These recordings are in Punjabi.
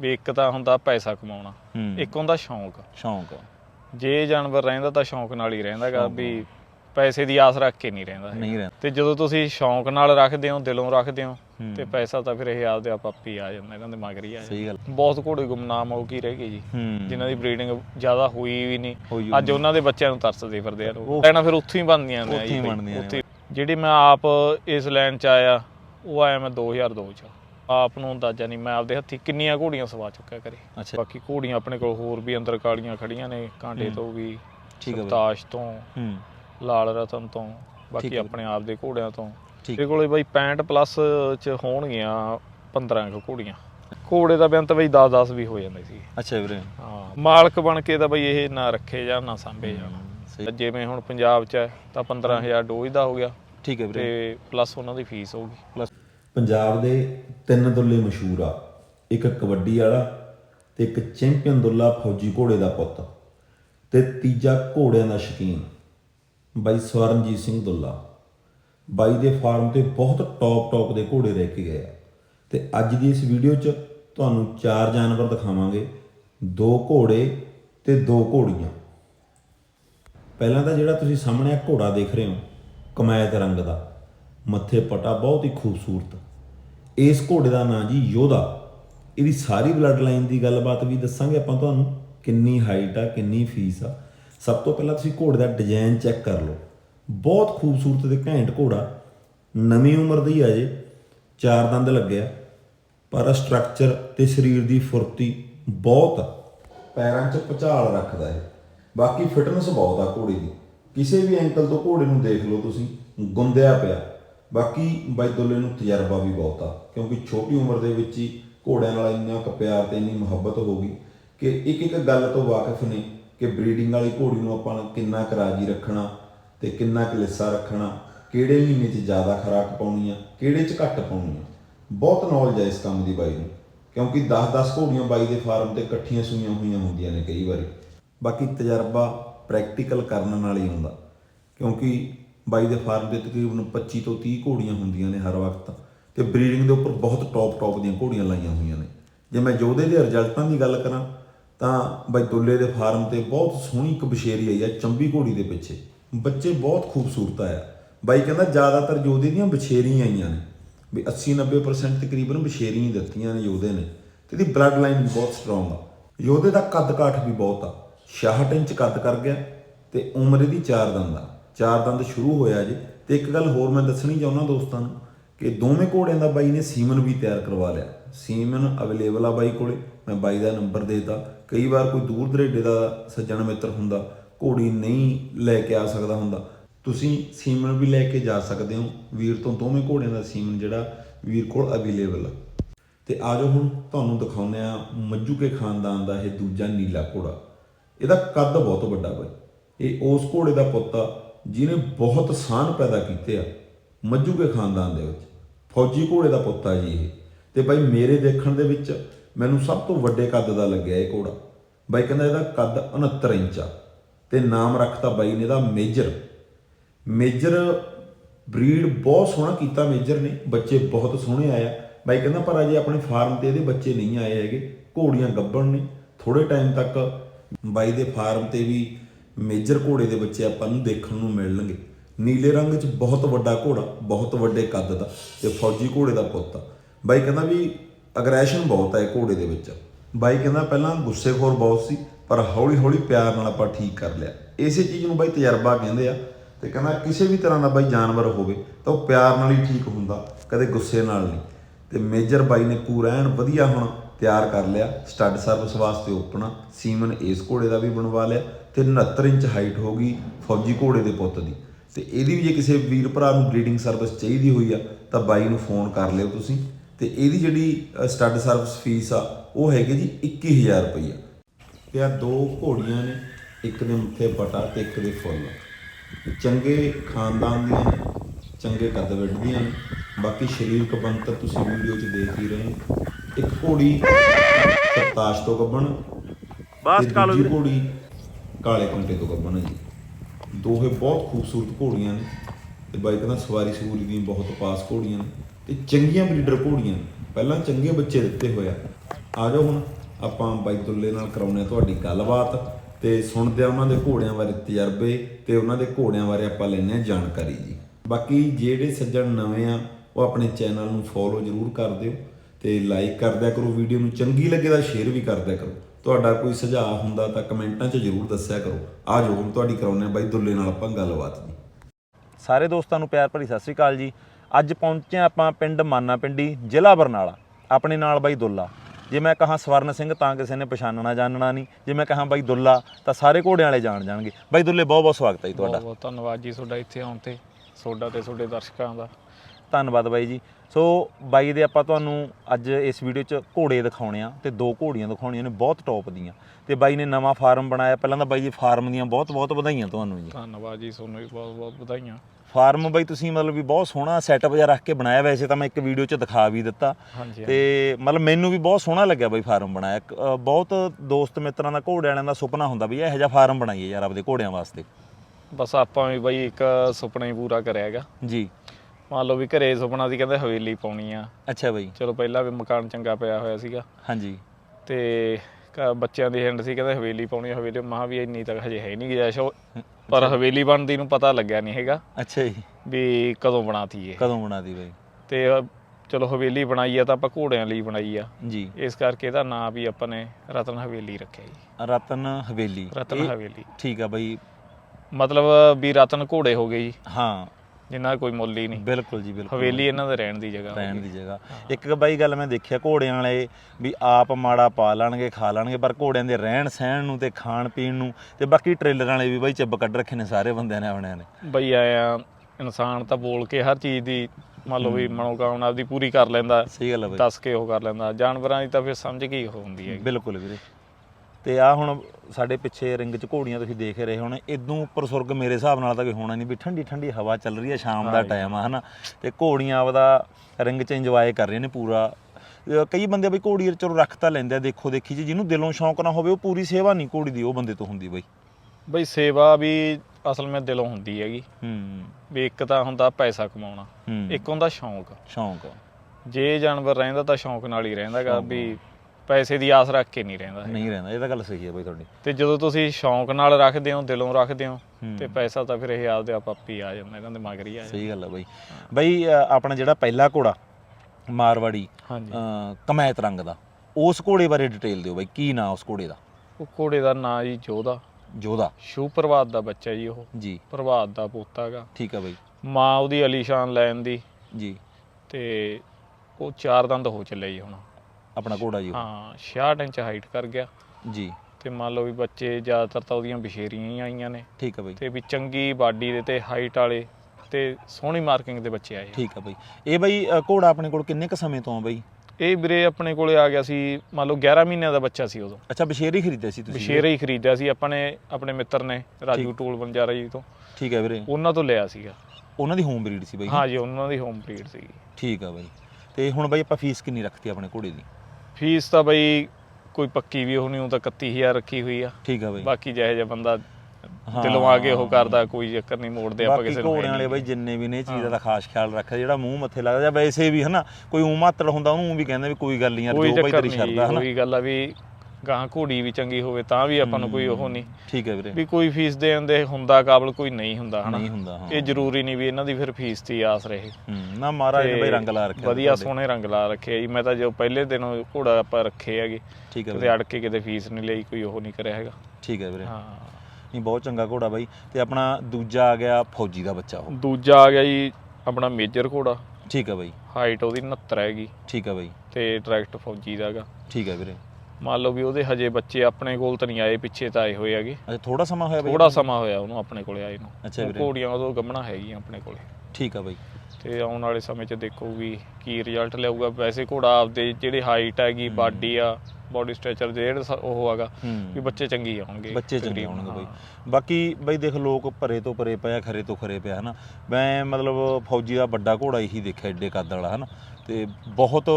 ਵੀ ਇੱਕ ਤਾਂ ਹੁੰਦਾ ਪੈਸਾ ਕਮਾਉਣਾ ਹੂੰ। ਇੱਕ ਹੁੰਦਾ ਸ਼ੌਂਕ। ਸ਼ੌਂਕ। ਜੇ ਜਾਨਵਰ ਰਹਿੰਦਾ ਤਾਂ ਸ਼ੌਂਕ ਨਾਲ ਹੀ ਰਹਿੰਦਾਗਾ ਵੀ ਪੈਸੇ ਦੀ ਆਸ ਰੱਖ ਕੇ ਨਹੀਂ ਰਹਿੰਦਾ। ਨਹੀਂ ਤੇ ਜਦੋਂ ਤੁਸੀਂ ਸ਼ੌਂਕ ਨਾਲ ਰੱਖਦੇ ਹੋ ਦਿਲੋਂ ਰੱਖਦੇ ਹੋ ਹੂੰ। ਤੇ ਪੈਸਾ ਤਾਂ ਫਿਰ ਇਹ ਆਪਦੇ ਆਪ ਆਪੀ ਆ ਜਾਂਦਾ ਇਹਨਾਂ ਦੇ ਮਗਰ ਹੀ ਆ ਜਾਂਦਾ ਸਹੀ ਗੱਲ। ਬਹੁਤ ਘੋੜੇ ਗੁੰਮਨਾਮ ਹੋ ਕੀ ਰਹਿ ਗਏ ਜੀ। ਹੂੰ। ਜਿਨ੍ਹਾਂ ਦੀ ਬਰੀਡਿੰਗ ਜ਼ਿਆਦਾ ਹੋਈ ਵੀ ਨਹੀਂ। ਹੋਈ ਅੱਜ ਉਹਨਾਂ ਦੇ ਬੱਚਿਆਂ ਨੂੰ ਤਰਸਦੇ ਫਿਰਦੇ ਆ ਉਹ- ਲੋਕ ਲੈਣਾ ਫਿਰ ਉੱਥੋਂ ਹੀ ਬਣਦੀਆਂ ਨੇ ਉੱਥੋਂ ਜੀ ਹੀ ਬਈ, ਬਣਦੀਆਂ ਨੇ ਉੱਥੇ- ਜਿਹੜੀ ਮੈਂ ਆਪ ਇਸ ਲਾਈਨ ਚ ਆਇਆ ਉਹ ਆਇਆ ਮੈਂ 2002 ਚ। ਆਪ ਨੂੰ ਅੰਦਾਜ਼ਾ ਨਹੀਂ ਮੈਂ ਆਪਦੇ ਹੱਥੀ ਕਿੰਨੀਆਂ ਘੋੜੀਆਂ ਸਵਾ ਚੁੱਕਿਆ ਕਰੇ। ਅੱਛਾ। ਬਾਕੀ ਘੋੜੀਆਂ ਆਪਣੇ ਕੋਲ ਹੋਰ ਵੀ ਅੰਦਰ ਕਾਲੀਆਂ ਖੜੀਆਂ ਨੇ ਕਾਂਟੇ ਤੋਂ ਵੀ ਠੀਕ ਹੈ ਬਈ। ਤਾਸ਼ ਤੋਂ ਹੂੰ। ਲਾਲ ਰਤਨ ਤੋਂ ਬਾਕੀ। ਆਪਣੇ ਆਪ ਦੇ ਘੋੜਿਆਂ ਤੋਂ। ਠੀਕ। ਕੋਲੇ ਬਾਈ 65 ਪਲੱਸ ਚ ਹੋਣਗੀਆਂ 15 ਕੁ ਘੋੜੀਆਂ। ਘੋੜੇ ਦਾ ਬੇਅੰਤ ਬਈ 10 10 ਵੀ ਹੋ ਜਾਂਦੇ ਸੀ। ਅੱਛਾ ਵੀਰੇ। ਹਾਂ ਮਾਲਕ ਬਣ ਕੇ ਤਾਂ ਬਈ ਇਹ ਨਾ ਰੱਖੇ ਜਾਣ ਨਾ ਸਾਂਭੇ ਜਾਣ ਸਹੀ। ਜਿਵੇਂ ਹੁਣ ਪੰਜਾਬ ਚ ਹੈ ਤਾਂ 15000 ਡੋਜ਼ ਦਾ ਹੋ ਗਿਆ। ਠੀਕ ਹੈ ਵੀਰੇ। ਤੇ ਪਲੱਸ ਉਹਨਾਂ ਦੀ ਫੀਸ ਹੋਊਗੀ। ਪਲੱਸ ਪੰਜਾਬ ਦੇ ਤਿੰਨ ਦੁੱਲੇ ਮਸ਼ਹੂਰ ਆ। ਇੱਕ ਕਬੱਡੀ ਵਾਲਾ ਤੇ ਇੱਕ ਚੈਂਪੀਅਨ ਦੁੱਲਾ ਫੌਜੀ ਘੋੜੇ ਦਾ ਪੁੱਤ ਤੇ ਤੀਜਾ ਘੋੜਿਆਂ ਦਾ ਸ਼ਕੀਨ ਬਾਈ ਸਵਰਨਜੀਤ ਸਿੰਘ ਦੁੱਲਾ। ਬਾਈ ਦੇ ਫਾਰਮ ਤੇ ਬਹੁਤ ਟੌਪ ਟੌਪ ਦੇ ਘੋੜੇ ਰਹਿ ਕੇ ਗਏ ਆ। ਤੇ ਅੱਜ ਦੀ ਇਸ ਵੀਡੀਓ 'ਚ ਤੁਹਾਨੂੰ ਚਾਰ ਜਾਨਵਰ ਦਿਖਾਵਾਂਗੇ। ਦੋ ਘੋੜੇ ਤੇ ਦੋ ਘੋੜੀਆਂ। ਪਹਿਲਾਂ ਤਾਂ ਜਿਹੜਾ ਤੁਸੀਂ ਸਾਹਮਣੇ ਆ ਘੋੜਾ ਦੇਖ ਰਹੇ ਹੋ ਕਮਾਇਤ ਰੰਗ ਦਾ। ਮੱਥੇ ਪਟਾ, ਬਹੁਤ ਹੀ ਖੂਬਸੂਰਤ। ਇਸ ਘੋੜੇ ਦਾ ਨਾਂ ਜੀ ਯੋਧਾ। ਇਹਦੀ ਸਾਰੀ ਬਲੱਡ ਲਾਈਨ ਦੀ ਗੱਲਬਾਤ ਵੀ ਦੱਸਾਂਗੇ ਆਪਾਂ ਤੁਹਾਨੂੰ, ਕਿੰਨੀ ਹਾਈਟ ਆ, ਕਿੰਨੀ ਫੀਸ ਆ। ਸਭ ਤੋਂ ਪਹਿਲਾਂ ਤੁਸੀਂ ਘੋੜੇ ਦਾ ਡਿਜ਼ਾਈਨ ਚੈੱਕ ਕਰ ਲਓ। ਬਹੁਤ ਖੂਬਸੂਰਤ ਤੇ ਘੈਂਟ ਘੋੜਾ। ਨਵੀਂ ਉਮਰ ਦਾ ਹੀ ਆ ਜੇ। ਚਾਰ ਦੰਦ ਲੱਗਿਆ ਪਰ ਸਟਰਕਚਰ ਤੇ ਸਰੀਰ ਦੀ ਫੁਰਤੀ ਬਹੁਤ ਆ। ਪੈਰਾਂ 'ਚ ਪਚਾਲ ਰੱਖਦਾ ਹੈ ਬਾਕੀ ਫਿਟਨੈਸ ਬਹੁਤ ਆ ਘੋੜੇ ਦੀ। ਕਿਸੇ ਵੀ ਐਂਕਲ ਤੋਂ ਘੋੜੇ ਨੂੰ ਦੇਖ ਲਓ ਤੁਸੀਂ। ਗੁੰਦਿਆ ਪਿਆ। ਬਾਕੀ ਬਾਈ ਦੁੱਲੇ ਨੂੰ ਤਜਰਬਾ ਵੀ ਬਹੁਤ ਆ, ਕਿਉਂਕਿ ਛੋਟੀ ਉਮਰ ਦੇ ਵਿੱਚ ਹੀ ਘੋੜਿਆਂ ਨਾਲ ਇੰਨਾ ਕੁ ਪਿਆਰ ਤੇ ਇੰਨੀ ਮੁਹੱਬਤ ਹੋ ਗਈ ਕਿ ਇੱਕ ਇੱਕ ਗੱਲ ਤੋਂ ਵਾਕਿਫ ਨੇ ਕਿ ਬਰੀਡਿੰਗ ਵਾਲੀ ਘੋੜੀ ਨੂੰ ਆਪਾਂ ਕਿੰਨਾ ਕੁ ਰਾਜੀ ਰੱਖਣਾ ਤੇ ਕਿੰਨਾ ਕੁ ਲਿੱਸਾ ਰੱਖਣਾ, ਕਿਹੜੇ ਮਹੀਨੇ 'ਚ ਜ਼ਿਆਦਾ ਖੁਰਾਕ ਪਾਉਣੀ ਆ, ਕਿਹੜੇ 'ਚ ਘੱਟ ਪਾਉਣੀ ਆ। ਬਹੁਤ ਨੌਲੇਜ ਹੈ ਇਸ ਕੰਮ ਦੀ ਬਾਈ ਨੂੰ, ਕਿਉਂਕਿ 10-10 ਘੋੜੀਆਂ ਬਾਈ ਦੇ ਫਾਰਮ ਤੇ ਇਕੱਠੀਆਂ ਸੂਈਆਂ ਹੋਈਆਂ ਹੁੰਦੀਆਂ ਨੇ ਕਈ ਵਾਰੀ। ਬਾਕੀ ਤਜਰਬਾ ਪ੍ਰੈਕਟੀਕਲ ਕਰਨ ਨਾਲ ਹੀ ਹੁੰਦਾ, ਕਿਉਂਕਿ ਬਾਈ ਦੇ ਫਾਰਮ ਤੇ ਤਕਰੀਬਨ 25 ਤੋਂ 30 ਘੋੜੀਆਂ ਹੁੰਦੀਆਂ ਨੇ ਹਰ ਵਕਤ। ਤੇ ਬਰੀਡਿੰਗ ਦੇ ਉੱਪਰ ਬਹੁਤ ਟੌਪ ਟੌਪ ਦੀਆਂ ਘੋੜੀਆਂ ਲਾਈਆਂ ਹੋਈਆਂ ਨੇ। ਜੇ ਮੈਂ ਜੋਧੇ ਦੇ ਰਿਜ਼ਲਟਾਂ ਦੀ ਗੱਲ ਕਰਾਂ, ਤਾਂ ਬਾਈ ਦੁੱਲੇ ਦੇ ਫਾਰਮ ਤੇ ਬਹੁਤ ਸੋਹਣੀ ਇੱਕ ਬਸ਼ੇਰੀ ਆਈ ਆ ਚੰਬੀ ਘੋੜੀ ਦੇ ਪਿੱਛੇ। ਬੱਚੇ ਬਹੁਤ ਖੂਬਸੂਰਤ ਆਇਆ ਬਾਈ ਕਹਿੰਦਾ ਜ਼ਿਆਦਾਤਰ ਜੋਧੇ ਦੀਆਂ ਬਛੇਰੀਆਂ ਆਈਆਂ ਨੇ। ਵੀ 80 90% ਤਕਰੀਬਨ ਬਛੇਰੀਆਂ ਦਿੱਤੀਆਂ ਨੇ ਯੋਧੇ ਨੇ। ਤੇ ਇਹਦੀ ਬਲੱਡ ਲਾਈਨ ਵੀ ਬਹੁਤ ਸਟਰੋਂਗ ਆ। ਯੋਧੇ ਦਾ ਕੱਦ ਕਾਠ ਵੀ ਬਹੁਤ ਆ। 66 ਇੰਚ ਕੱਦ ਕਰ ਗਿਆ ਤੇ ਉਮਰ ਇਹਦੀ 4 ਦੰਦ ਆ। ਚਾਰ ਦੰਦ ਸ਼ੁਰੂ ਹੋਇਆ ਜੀ। ਤੇ ਇੱਕ ਗੱਲ ਹੋਰ ਮੈਂ ਦੱਸਣੀ ਚਾਹੁੰਦਾ ਦੋਸਤਾਂ ਨੂੰ ਕਿ ਦੋਵੇਂ ਘੋੜਿਆਂ ਦਾ ਬਾਈ ਨੇ ਸੀਮਨ ਵੀ ਤਿਆਰ ਕਰਵਾ ਲਿਆ। ਸੀਮਨ ਅਵੇਲੇਬਲ ਆ ਬਾਈ ਕੋਲੇ, ਮੈਂ ਬਾਈ ਦਾ ਨੰਬਰ ਦੇਤਾ। ਕਈ ਵਾਰ ਕੋਈ ਦੂਰ ਦਰੇਡੇ ਦਾ ਸੱਜਣ ਮਿੱਤਰ ਹੁੰਦਾ, ਘੋੜੀ ਨਹੀਂ ਲੈ ਕੇ ਆ ਸਕਦਾ ਹੁੰਦਾ। ਤੁਸੀਂ ਸੀਮਨ ਵੀ ਲੈ ਕੇ ਜਾ ਸਕਦੇ ਹੋ। ਵੀਰ ਤੋਂ ਦੋਵੇਂ ਘੋੜਿਆਂ ਦਾ ਸੀਮਨ ਜਿਹੜਾ ਵੀਰ ਕੋਲ ਅਵੇਲੇਬਲ ਆ। ਤੇ ਆਜੋ ਹੁਣ ਤੁਹਾਨੂੰ ਦਿਖਾਉਂਦੇ ਆ ਮੱਜੂਕੇ ਖਾਨਦਾਨ ਦਾ ਇਹ ਦੂਜਾ ਨੀਲਾ ਘੋੜਾ। ਇਹਦਾ ਕੱਦ ਬਹੁਤ ਵੱਡਾ ਬਾਈ। ਇਹ ਉਸ ਘੋੜੇ ਦਾ ਪੁੱਤ ਆ। ਜਿਹਨੇ ਬਹੁਤ ਸਾਨ ਪੈਦਾ ਕੀਤੇ ਆ ਮੱਜੂਕੇ ਖਾਨਦਾਨ ਦੇ ਵਿੱਚ। ਫੌਜੀ ਘੋੜੇ ਦਾ ਪੁੱਤ ਆ ਜੀ ਇਹ। ਤੇ ਬਾਈ ਮੇਰੇ ਦੇਖਣ ਦੇ ਵਿੱਚ ਮੈਨੂੰ ਸਭ ਤੋਂ ਵੱਡੇ ਕੱਦ ਦਾ ਲੱਗਿਆ ਇਹ ਘੋੜਾ। ਬਾਈ ਕਹਿੰਦਾ ਇਹਦਾ ਕੱਦ 69 ਇੰਚ ਆ। ਤੇ ਨਾਮ ਰੱਖਤਾ ਬਾਈ ਨੇ ਇਹਦਾ ਮੇਜਰ। ਮੇਜਰ ਬਰੀਡ ਬਹੁਤ ਸੋਹਣਾ ਕੀਤਾ ਮੇਜਰ ਨੇ। ਬੱਚੇ ਬਹੁਤ ਸੋਹਣੇ ਆਇਆ ਬਾਈ ਕਹਿੰਦਾ ਪਰ ਅਜੇ ਆਪਣੇ ਫਾਰਮ ਤੇ ਇਹਦੇ ਬੱਚੇ ਨਹੀਂ ਆਏ ਹੈਗੇ। ਘੋੜੀਆਂ ਗੱਭਣ ਨੇ। ਥੋੜੇ ਟਾਈਮ ਤੱਕ ਬਾਈ ਦੇ ਫਾਰਮ ਤੇ ਵੀ ਮੇਜਰ ਘੋੜੇ ਦੇ ਬੱਚੇ ਆਪਾਂ ਨੂੰ ਦੇਖਣ ਨੂੰ ਮਿਲਣਗੇ। ਨੀਲੇ ਰੰਗ 'ਚ ਬਹੁਤ ਵੱਡਾ ਘੋੜਾ, ਬਹੁਤ ਵੱਡੇ ਕੱਦ ਦਾ ਤੇ ਫੌਜੀ ਘੋੜੇ ਦਾ ਪੁੱਤ ਆ। ਬਾਈ ਕਹਿੰਦਾ ਵੀ ਅਗਰੈਸ਼ਨ ਬਹੁਤ ਹੈ ਘੋੜੇ ਦੇ ਵਿੱਚ। ਬਾਈ ਕਹਿੰਦਾ ਪਹਿਲਾਂ ਗੁੱਸੇਖੋਰ ਬਹੁਤ ਸੀ, ਪਰ ਹੌਲੀ ਹੌਲੀ ਪਿਆਰ ਨਾਲ ਆਪਾਂ ਠੀਕ ਕਰ ਲਿਆ। ਇਸੇ ਚੀਜ਼ ਨੂੰ ਬਾਈ ਤਜਰਬਾ ਕਹਿੰਦੇ ਆ ਤੇ ਕਹਿੰਦਾ ਕਿਸੇ ਵੀ ਤਰ੍ਹਾਂ ਦਾ ਬਾਈ ਜਾਨਵਰ ਹੋਵੇ ਤਾਂ ਉਹ ਪਿਆਰ ਨਾਲ ਹੀ ਠੀਕ ਹੁੰਦਾ, ਕਦੇ ਗੁੱਸੇ ਨਾਲ ਨਹੀਂ। ਤੇ ਮੇਜਰ ਬਾਈ ਨੇ ਪੂਰਾ ਐਨ ਵਧੀਆ ਹੋਣਾ ਤਿਆਰ ਕਰ ਲਿਆ। ਸਟੱਡ ਸਰਵਿਸ ਵਾਸਤੇ ਓਪਨ ਸੀਮਨ ਇਸ ਘੋੜੇ ਦਾ ਵੀ ਬਣਵਾ ਲਿਆ ਤੇ 69 ਇੰਚ ਹਾਈਟ ਹੋ ਗਈ ਫੌਜੀ ਘੋੜੇ ਦੇ ਪੁੱਤ ਦੀ। ਤੇ ਇਹਦੀ ਵੀ ਜੇ ਕਿਸੇ ਵੀਰ ਭਰਾ ਨੂੰ ਬਰੀਡਿੰਗ ਸਰਵਿਸ ਚਾਹੀਦੀ ਹੋਈ ਆ, ਤਾਂ ਬਾਈ ਨੂੰ ਫੋਨ ਕਰ ਲਿਓ ਤੁਸੀਂ। ਤੇ ਇਹਦੀ ਜਿਹੜੀ ਸਟੱਡ ਸਰਵਿਸ ਫੀਸ ਆ, ਉਹ ਹੈਗੀ ਜੀ 21000 ਰੁਪਈਆ। ਤੇ ਆ ਦੋ ਘੋੜੀਆਂ ਨੇ, ਇੱਕ ਦੇ ਮੱਥੇ ਪਟਾ ਤੇ ਇੱਕ ਦੇ ਫੁੱਲ। ਚੰਗੇ ਖਾਨਦਾਨ ਦੀਆਂ ਚੰਗੇ ਕੱਦ ਵੱਡਦੀਆਂ ਨੇ। ਬਾਕੀ ਸਰੀਰਕ ਬਣਤਰ ਤੁਸੀਂ ਵੀਡੀਓ 'ਚ ਦੇਖ ਹੀ ਰਹੇ ਹੋ। ਇੱਕ ਘੋੜੀ ਕਰਤਾਸ਼ ਤੋਂ ਗੱਬਣ ਬਾਸ ਕਾਲੋ ਘੋੜੀ ਕਾਲੇ ਕੰਟੇ ਤੋਂ ਗੱਬਣ ਜੀ। ਦੋਹੇ ਬਹੁਤ ਖੂਬਸੂਰਤ ਘੋੜੀਆਂ ਨੇ ਤੇ ਬਾਈ ਕਹਿੰਦਾ ਸਵਾਰੀ ਸੂਰੀ ਦੀਆਂ ਬਹੁਤ ਪਾਸ ਘੋੜੀਆਂ ਨੇ ਤੇ ਚੰਗੀਆਂ ਬਰੀਡਰ ਘੋੜੀਆਂ ਪਹਿਲਾਂ ਚੰਗੇ ਬੱਚੇ ਦਿੱਤੇ ਹੋਇਆ ਆ। ਜਾਓ ਹੁਣ ਆਪਾਂ ਬਾਈ ਦੁੱਲੇ ਨਾਲ ਕਰਾਉਂਦੇ ਹਾਂ ਤੁਹਾਡੀ ਗੱਲਬਾਤ ਤੇ ਸੁਣਦੇ ਆ ਉਹਨਾਂ ਦੇ ਘੋੜਿਆਂ ਬਾਰੇ ਤਜਰਬੇ ਤੇ ਉਹਨਾਂ ਦੇ ਘੋੜਿਆਂ ਬਾਰੇ ਆਪਾਂ ਲੈਣੇ ਆ ਜਾਣਕਾਰੀ ਜੀ। ਬਾਕੀ ਜਿਹੜੇ ਸੱਜਣ ਨਵੇਂ ਆ ਉਹ ਆਪਣੇ ਚੈਨਲ ਨੂੰ ਫੋਲੋ ਜ਼ਰੂਰ ਕਰ ਦਿਓ। ਤੇ ਲਾਈਕ ਕਰ ਦਿਆ ਕਰੋ ਵੀਡੀਓ ਨੂੰ ਚੰਗੀ ਲੱਗੇ ਤਾਂ ਸ਼ੇਅਰ ਵੀ ਕਰ ਦਿਆ ਕਰੋ। ਤੁਹਾਡਾ ਕੋਈ ਸੁਝਾਅ ਹੁੰਦਾ ਤਾਂ ਕਮੈਂਟਾਂ 'ਚ ਜ਼ਰੂਰ ਦੱਸਿਆ ਕਰੋ। ਆ ਜਾਓ ਹੁਣ ਤੁਹਾਡੀ ਕਰਾਉਂਦੇ ਆ ਬਾਈ ਦੁੱਲੇ ਨਾਲ ਆਪਾਂ ਗੱਲਬਾਤ ਜੀ ਸਾਰੇ ਦੋਸਤਾਂ ਨੂੰ ਪਿਆਰ ਭਰੀ ਸਤਿ ਸ੍ਰੀ ਅਕਾਲ ਜੀ। ਅੱਜ ਪਹੁੰਚੇ ਹਾਂ ਆਪਾਂ ਪਿੰਡ ਮਾਨਾ ਪਿੰਡੀ ਜ਼ਿਲ੍ਹਾ ਬਰਨਾਲਾ। ਆਪਣੇ ਨਾਲ ਬਾਈ ਦੁੱਲਾ। ਜੇ ਮੈਂ ਕਹਾਂ ਸਵਰਨ ਸਿੰਘ ਤਾਂ ਕਿਸੇ ਨੇ ਪਛਾਣਨਾ ਜਾਣਨਾ ਨਹੀਂ। ਜੇ ਮੈਂ ਕਹਾਂ ਬਾਈ ਦੁੱਲਾ ਤਾਂ ਸਾਰੇ ਘੋੜਿਆਂ ਵਾਲੇ ਜਾਣ ਜਾਣਗੇ। ਬਾਈ ਦੁੱਲੇ ਬਹੁਤ ਬਹੁਤ ਸਵਾਗਤ ਹੈ ਜੀ ਬਹੁਤ ਤੁਹਾਡਾ ਬਹੁਤ ਧੰਨਵਾਦ ਜੀ ਤੁਹਾਡਾ ਇੱਥੇ ਆਉਣ ਤੇ ਤੁਹਾਡਾ ਤੇ ਤੁਹਾਡੇ ਦਰਸ਼ਕਾਂ ਦਾ। ਧੰਨਵਾਦ ਬਾਈ ਜੀ। ਸੋ ਬਾਈ ਦੇ ਆਪਾਂ ਤੁਹਾਨੂੰ ਅੱਜ ਇਸ ਵੀਡੀਓ 'ਚ ਘੋੜੇ ਦਿਖਾਉਣੇ ਆ ਤੇ ਦੋ ਘੋੜੀਆਂ ਦਿਖਾਉਣੀਆਂ ਨੇ ਬਹੁਤ ਟੌਪ ਦੀਆਂ। ਤੇ ਬਾਈ ਨੇ ਨਵਾਂ ਫਾਰਮ ਬਣਾਇਆ। ਪਹਿਲਾਂ ਤਾਂ ਬਾਈ ਜੀ ਫਾਰਮ ਦੀਆਂ ਬਹੁਤ ਬਹੁਤ ਵਧਾਈਆਂ ਤੁਹਾਨੂੰ ਜੀ। ਧੰਨਵਾਦ ਜੀ ਤੁਹਾਨੂੰ ਵੀ ਬਹੁਤ ਬਹੁਤ ਵਧਾਈਆਂ। ਫਾਰਮ ਬਾਈ ਤੁਸੀਂ ਮਤਲਬ ਵੀ ਬਹੁਤ ਸੋਹਣਾ ਸੈਟਅਪ ਜਿਹਾ ਰੱਖ ਕੇ ਬਣਾਇਆ। ਵੈਸੇ ਤਾਂ ਮੈਂ ਇੱਕ ਵੀਡੀਓ 'ਚ ਦਿਖਾ ਵੀ ਦਿੱਤਾ। ਤੇ ਮਤਲਬ ਮੈਨੂੰ ਵੀ ਬਹੁਤ ਸੋਹਣਾ ਲੱਗਿਆ ਬਾਈ ਫਾਰਮ ਬਣਾਇਆ। ਬਹੁਤ ਦੋਸਤ ਮਿੱਤਰਾਂ ਦਾ ਘੋੜੇ ਵਾਲਿਆਂ ਦਾ ਸੁਪਨਾ ਹੁੰਦਾ ਵੀ ਇਹੋ ਜਿਹਾ ਫਾਰਮ ਬਣਾਈਏ ਯਾਰ ਆਪਦੇ ਘੋੜਿਆਂ ਵਾਸਤੇ। ਬਸ ਆਪਾਂ ਵੀ ਬਾਈ ਇੱਕ ਸੁਪਨਾ ਹੀ ਪੂਰਾ ਕਰਿਆ ਹੈਗਾ। ਜੀ। ਮੰਨ ਲਓ ਵੀ ਘਰੇ ਸੁਪਨਾ ਸੀ ਕਹਿੰਦੇ ਹਵੇਲੀ ਪਾਉਣੀ ਆ। ਅੱਛਾ ਬਾਈ। ਚਲੋ ਪਹਿਲਾਂ ਵੀ ਮਕਾਨ ਚੰਗਾ ਪਿਆ ਹੋਇਆ ਸੀਗਾ। ਹਾਂਜੀ। ਤੇ ਬੱਚਿਆਂ ਦੀ ਹਿੰਡ ਸੀ ਕਹਿੰਦੇ ਹਵੇਲੀ ਪਾਉਣੀ ਆ, ਹਵੇਲੀ ਮਹਾ ਵੀ ਇੰਨੀ ਤੱਕ ਹਜੇ ਹੈ ਨਹੀਂ ਗੁਜਾਇਸ਼ ਉਹ। ਪਰ ਹਵੇਲੀ ਬਣਦੀ ਨੂੰ ਪਤਾ ਲੱਗਿਆ ਨਹੀਂ ਹੈਗਾ ਅੱਛਾ ਜੀ। ਵੀ ਕਦੋਂ ਬਣਾਤੀ ਇਹ। ਕਦੋਂ ਬਣਾਦੀ ਬਾਈ? ਤੇ ਚਲੋ ਹਵੇਲੀ ਬਣਾਈ ਆ ਤਾਂ ਆਪਾਂ ਘੋੜਿਆਂ ਲਈ ਬਣਾਈ ਆ। ਜੀ। ਇਸ ਕਰਕੇ ਇਹਦਾ ਨਾਂ ਵੀ ਆਪਾਂ ਨੇ ਰਤਨ ਹਵੇਲੀ ਰੱਖਿਆ ਜੀ। ਰਤਨ ਹਵੇਲੀ। ਰਤਨ ਇਹ- ਹਵੇਲੀ। ਠੀਕ ਆ ਬਾਈ। ਮਤਲਬ ਵੀ ਰਤਨ ਘੋੜੇ ਹੋ ਗਏ ਜੀ। ਹਾਂ। ਜਿਨ੍ਹਾਂ ਦਾ ਕੋਈ ਮੁੱਲ ਹੀ ਨਹੀਂ। ਬਿਲਕੁਲ ਜੀ ਬਿਲਕੁਲ। ਹਵੇਲੀ ਇਹਨਾਂ ਦੇ ਰਹਿਣ ਦੀ ਜਗ੍ਹਾ ਹੋ ਰਹਿਣ। ਦੀ ਜਗ੍ਹਾ। ਇੱਕ ਬਾਈ ਗੱਲ ਮੈਂ ਦੇਖਿਆ ਘੋੜਿਆਂ ਵਾਲੇ ਵੀ ਆਪ ਮਾੜਾ ਪਾ ਲੈਣਗੇ ਖਾ ਲੈਣਗੇ ਪਰ ਘੋੜਿਆਂ ਦੇ ਰਹਿਣ ਸਹਿਣ ਨੂੰ ਤੇ ਖਾਣ ਪੀਣ ਨੂੰ ਤੇ ਬਾਕੀ ਟ੍ਰੇਲਰਾਂ ਵਾਲੇ ਵੀ ਬਾਈ ਚੱਬ ਕੱਢ ਰੱਖੇ ਨੇ ਸਾਰੇ ਬੰਦਿਆਂ ਨੇ ਆਪਣਿਆਂ ਨੇ। ਬਈ ਆਇਆ ਇਨਸਾਨ ਤਾਂ ਬੋਲ ਕੇ ਹਰ ਚੀਜ਼ ਦੀ ਮੰਨ ਲਓ ਵੀ ਮਨੋਕਾਮਨਾ ਆਪਦੀ ਪੂਰੀ ਕਰ ਲੈਂਦਾ ਸਹੀ ਗੱਲ ਆ ਬਾਈ। ਦੱਸ ਕੇ ਉਹ ਕਰ ਲੈਂਦਾ ਜਾਨਵਰਾਂ ਦੀ ਤਾਂ ਫਿਰ ਸਮਝ ਕੇ ਹੀ ਹੁੰਦੀ ਹੈ ਬਿਲਕੁਲ ਵੀਰੇ। ਤੇ ਆ ਹੁਣ ਸਾਡੇ ਪਿੱਛੇ ਰਿੰਗ 'ਚ ਘੋੜੀਆਂ ਤੁਸੀਂ ਦੇਖ ਰਹੇ ਹੋਣੇ ਇਦੋਂ ਉੱਪਰ ਸੁਰਗ ਮੇਰੇ ਹਿਸਾਬ ਨਾਲ ਤਾਂ ਕੋਈ ਹੋਣਾ ਨਹੀਂ ਵੀ ਠੰਡੀ ਠੰਡੀ ਹਵਾ ਚੱਲ ਰਹੀ ਹੈ ਸ਼ਾਮ ਦਾ ਟਾਈਮ ਆ ਹਨਾ? ਤੇ ਘੋੜੀਆਂ ਆਪਦਾ ਰਿੰਗ 'ਚ ਇੰਜੋਏ ਕਰ ਰਹੀਆਂ ਨੇ ਪੂਰਾ। ਕਈ ਬੰਦੇ ਬਈ ਘੋੜੀ ਚਲੋ ਰੱਖ ਤਾਂ ਲੈਂਦੇ ਆ ਦੇਖੋ ਦੇਖੀ ਜੀ ਜਿਹਨੂੰ ਦਿਲੋਂ ਸ਼ੌਂਕ ਨਾ ਹੋਵੇ ਉਹ ਪੂਰੀ ਸੇਵਾ ਨਹੀਂ ਘੋੜੀ ਦੀ ਉਹ ਬੰਦੇ ਤੋਂ ਹੁੰਦੀ ਬਈ। ਬਈ ਸੇਵਾ ਵੀ ਅਸਲ ਵਿੱਚ ਦਿਲੋਂ ਹੁੰਦੀ ਹੈਗੀ। ਹੂੰ। ਵੀ ਇੱਕ ਤਾਂ ਹੁੰਦਾ ਪੈਸਾ ਕਮਾਉਣਾ ਇੱਕ ਹੁੰਦਾ ਸ਼ੌਂਕ। ਸ਼ੌਂਕ। ਜੇ ਜਾਨਵਰ ਰਹਿੰਦਾ ਤਾਂ ਸ਼ੌਂਕ ਨਾਲ ਹੀ ਰਹਿੰਦਾਗਾ ਵੀ ਪੈਸੇ ਦੀ ਆਸ ਰੱਖ ਕੇ ਨਹੀਂ ਰਹਿੰਦਾ। ਨਹੀਂ ਰਹਿੰਦਾ ਇਹ ਤਾਂ ਗੱਲ ਸਹੀ ਹੈ ਬਈ ਤੁਹਾਡੀ। ਤੇ ਜਦੋਂ ਤੁਸੀਂ ਸ਼ੌਂਕ ਨਾਲ ਰੱਖਦੇ ਹੋ ਦਿਲੋਂ ਰੱਖਦੇ ਹੋ ਹੂੰ। ਤੇ ਪੈਸਾ ਤਾਂ ਫਿਰ ਇਹ ਆਪਦੇ ਆਪ ਆਪੀ ਆ ਜਾਂਦਾ ਇਹਨਾਂ ਦੇ ਮਗਰ ਹੀ ਆ ਜਾਂਦਾ। ਸਹੀ ਗੱਲ ਹੈ ਬਈ। ਬਈ ਆਪਣਾ ਜਿਹੜਾ ਪਹਿਲਾ ਘੋੜਾ ਮਾਰਵਾੜੀ ਕਮੈਤ ਰੰਗ ਦਾ ਉਸ ਘੋੜੇ ਬਾਰੇ ਡਿਟੇਲ ਦਿਓ ਬਈ ਕੀ ਨਾਂ ਉਸ ਘੋੜੇ ਦਾ? ਉਹ ਘੋੜੇ ਦਾ ਨਾਂ ਜੀ ਜੋਧਾ। ਜੋਧਾ? ਸ਼ੂ ਪ੍ਰਭਾਤ ਦਾ ਬੱਚਾ ਜੀ ਉਹ। ਜੀ। ਪ੍ਰਭਾਤ ਦਾ ਪੋਤਾ ਗਾ ਠੀਕ ਆ ਬਈ। ਮਾਂ ਉਹਦੀ ਅਲੀਸ਼ਾਨ ਲੈਣ ਦੀ। ਜੀ। ਤੇ ਉਹ ਚਾਰ ਦੰਦ ਹੋ ਚੱਲੇ ਜੀ ਹੁਣ। ਆਪਣਾ ਘੋੜਾ ਜੀ ਉਹ। ਹਾਂ 66 ਇੰਚ ਹਾਈਟ ਕਰ ਗਿਆ। ਜੀ। ਤੇ ਮੰਨ ਲਓ ਵੀ ਬੱਚੇ ਜ਼ਿਆਦਾਤਰ ਤਾਂ ਉਹਦੀਆਂ ਬਸ਼ੇਰੀਆਂ ਹੀ ਆਈਆਂ ਨੇ। ਠੀਕ ਆ ਬਈ। ਤੇ ਵੀ ਚੰਗੀ ਬਾਡੀ ਦੇ ਤੇ ਹਾਈਟ ਵਾਲੇ ਤੇ ਸੋਹਣੀ ਮਾਰਕਿੰਗ ਦੇ ਬੱਚੇ ਆਏ ਠੀਕ ਆ ਬਈ। ਇਹ ਬਈ ਅ, ਘੋੜਾ ਆਪਣੇ ਕੋਲ ਕਿੰਨੇ ਕ ਸਮੇਂ ਤੋਂ ਆ ਬਈ? ਇਹ ਵੀਰੇ ਆਪਣੇ ਕੋਲੇ ਆ ਗਿਆ ਸੀ ਮੰਨ ਲਓ 11 ਮਹੀਨਿਆਂ ਦਾ ਬੱਚਾ ਸੀ ਉਦੋਂ। ਅੱਛਾ ਬਸ਼ੇਰ ਖਰੀਦਿਆ ਸੀ ਤੁਸੀਂ ਬਸ਼ੇਰੇ ਹੀ ਖਰੀਦਿਆ ਸੀ ਆਪਾਂ ਨੇ ਆਪਣੇ ਮਿੱਤਰ ਨੇ ਰਾਜੂ ਟੂਲ ਬੰਜਾਰਾ ਜੀ ਤੋਂ। ਠੀਕ ਹੈ ਵੀਰੇ। ਉਹਨਾਂ ਤੋਂ ਲਿਆ ਸੀਗਾ। ਉਹਨਾਂ ਦੀ ਹੋਮ ਬਰੀਡ ਸੀ ਬਈ। ਹਾਂ ਜੀ ਉਹਨਾਂ ਦੀ ਹੋਮ ਬਰੀਡ ਸੀਗੀ। ਠੀਕ ਆ ਬਈ। ਤੇ ਹੁਣ ਬਈ ਆਪਾਂ ਫੀਸ ਕਿੰਨੀ ਰੱਖਤੀ ਆਪਣੇ ਘੋੜੇ ਦੀ? ਫੀਸ ਤਾਂ ਬਈ ਕੋਈ ਪੱਕੀ ਵੀ ਉਹ ਨਹੀਂ ਉਹ ਤਾਂ 31000 ਰੱਖੀ ਹੋਈ ਆ। ਠੀਕ ਆ ਬਈ। ਬਾਕੀ ਜਿਹੇ ਜਿਹਾ ਬੰਦਾ। ਦਿਲੋਂ ਆ ਕੇ ਉਹ ਕਰਦਾ ਕੋਈ ਚੱਕਰ ਨਹੀਂ ਮੋੜਦੇ ਆਪਾਂ ਬਾਕੀ ਕਿਸੇ ਨੂੰ ਘੋੜਿਆਂ ਵਾਲੇ ਬਈ ਜਿੰਨੇ ਵੀ ਨੇ ਇਹ ਚੀਜ਼ ਦਾ ਖਾਸ ਖਿਆਲ ਰੱਖਦੇ ਜਿਹੜਾ ਮੂੰਹ ਮੱਥੇ ਲੱਗਦਾ ਜਾਂ ਵੈਸੇ ਵੀ ਹਨਾ ਕੋਈ ਮਾਤੜ ਹੁੰਦਾ ਉਹਨੂੰ ਵੀ ਕਹਿੰਦੇ ਵੀ ਕੋਈ ਗੱਲ ਨਹੀਂ ਯਾਰ ਜੋ ਬਈ ਤੇਰੀ ਸ਼ਰਦਾ ਹਨਾ। ਕੋਈ ਗੱਲ ਆ ਵੀ ਗਾਂ ਘੋੜੀ ਵੀ ਚੰਗੀ ਹੋਵੇ ਤਾਂ ਵੀ ਆਪਾਂ ਨੂੰ ਕੋਈ ਉਹ ਨਹੀਂ। ਠੀਕ ਹੈ ਵੀਰੇ। ਵੀ ਕੋਈ ਫੀਸ ਦੇਣ ਦੇ ਹੁੰਦਾ ਕਾਬਲ ਕੋਈ ਨਹੀਂ ਹੁੰਦਾ ਹਨਾ? ਨਹੀਂ ਹੁੰਦਾ ਹਾਂ। ਇਹ ਜ਼ਰੂਰੀ ਨਹੀਂ ਵੀ ਇਹਨਾਂ ਦੀ ਫਿਰ ਫੀਸ ਦੀ ਆਸ ਰਹੇ। ਹੂੰ, ਨਾ ਮਹਾਰਾਜ ਨੇ ਤੇ ਬਈ ਰੰਗ ਲਾ ਰੱਖਿਆ ਵਧੀਆ। ਸੋਹਣੇ ਰੰਗ ਲਾ ਰੱਖੇ ਆ ਜੀ। ਮੈਂ ਤਾਂ ਜੋ ਪਹਿਲੇ ਦਿਨ ਘੋੜਾ ਆਪਾਂ ਰੱਖੇ ਹੈਗੇ ਠੀਕ ਹੈ ਵੀਰੇ। ਅੜ ਕੇ ਕਿਤੇ ਫੀਸ ਨਹੀਂ ਲਈ ਕੋਈ ਉਹ ਨਹੀਂ ਕਰਿਆ ਹੈਗਾ। ਠੀਕ ਹੈ ਵੀਰੇ। ਹਾਂ। ਨਹੀਂ ਬਹੁਤ ਚੰਗਾ ਘੋੜਾ ਬਾਈ। ਤੇ ਆਪਣਾ ਦੂਜਾ ਆ ਗਿਆ ਫੌਜੀ ਦਾ ਬੱਚਾ ਉਹ। ਦੂਜਾ ਆ ਗਿਆ ਜੀ ਆਪਣਾ ਮੇਜਰ ਘੋੜਾ। ਠੀਕ ਹੈ ਬਾਈ। ਹਾਈਟ ਉਹਦੀ 69 ਹੈਗੀ। ਠੀਕ ਹੈ ਬਾਈ। ਤੇ ਡਾਇਰੈਕਟ ਫੌਜੀ ਦਾ ਹੈਗਾ। ਠੀਕ ਹੈ ਵੀਰੇ। ਮੰਨ ਲਓ ਵੀ ਉਹਦੇ ਹਜੇ ਬੱਚੇ ਆਪਣੇ ਕੋਲ ਤਾਂ ਨਹੀਂ ਆਏ ਪਿੱਛੇ ਤਾਂ ਆਏ ਹੋਏ ਹੈਗੇ। ਅੱਛਾ ਥੋੜਾ ਸਮਾਂ ਹੋਇਆ ਬਾਈ ਥੋੜਾ ਸਮਾਂ ਹੋਇਆ ਉਹਨੂੰ ਆਪਣੇ ਕੋਲੇ ਆਏ ਨੂੰ। ਅੱਛਾ ਵੀਰੇ। ਘੋੜੀਆਂ ਉਦੋਂ ਗੱਮਣਾ ਹੈਗੀਆਂ ਆਪਣੇ ਕੋਲੇ। ਠੀਕ ਆ ਬਾਈ। ਤੇ ਆਉਣ ਵਾਲੇ ਸਮੇਂ 'ਚ ਦੇਖੋ ਵੀ ਕੀ ਰਿਜ਼ਲਟ ਲਿਆਊਗਾ। ਵੈਸੇ ਘੋੜਾ ਆਪਦੇ ਜਿਹੜੇ ਹਾਈਟ ਹੈਗੀ ਬਾਡੀ ਆ ਬਾਡੀ ਸਟ੍ਰਕਚਰ ਜਿਹੜਾ ਉਹ ਹੈਗਾ ਵੀ ਹੂੰ ਬੱਚੇ ਚੰਗੀ ਆਉਣਗੇ ਬੱਚੇ ਚੰਗੇ ਹੋਣਗੇ ਬਾਈ। ਹਾਂ। ਬਾਕੀ ਬਾਈ ਦੇਖ ਲੋਕ ਭਰੇ ਤੋਂ ਭਰੇ ਪਿਆ ਖਰੇ ਤੋਂ ਖਰੇ ਪਿਆ ਹਨਾ। ਮੈਂ ਮਤਲਬ ਫੌਜੀ ਦਾ ਵੱਡਾ ਘੋੜਾ ਇਹੀ ਦੇਖਿਆ ਏਡੇ ਕੱਦ ਵਾਲਾ ਹਨਾ। ਤੇ ਬਹੁਤ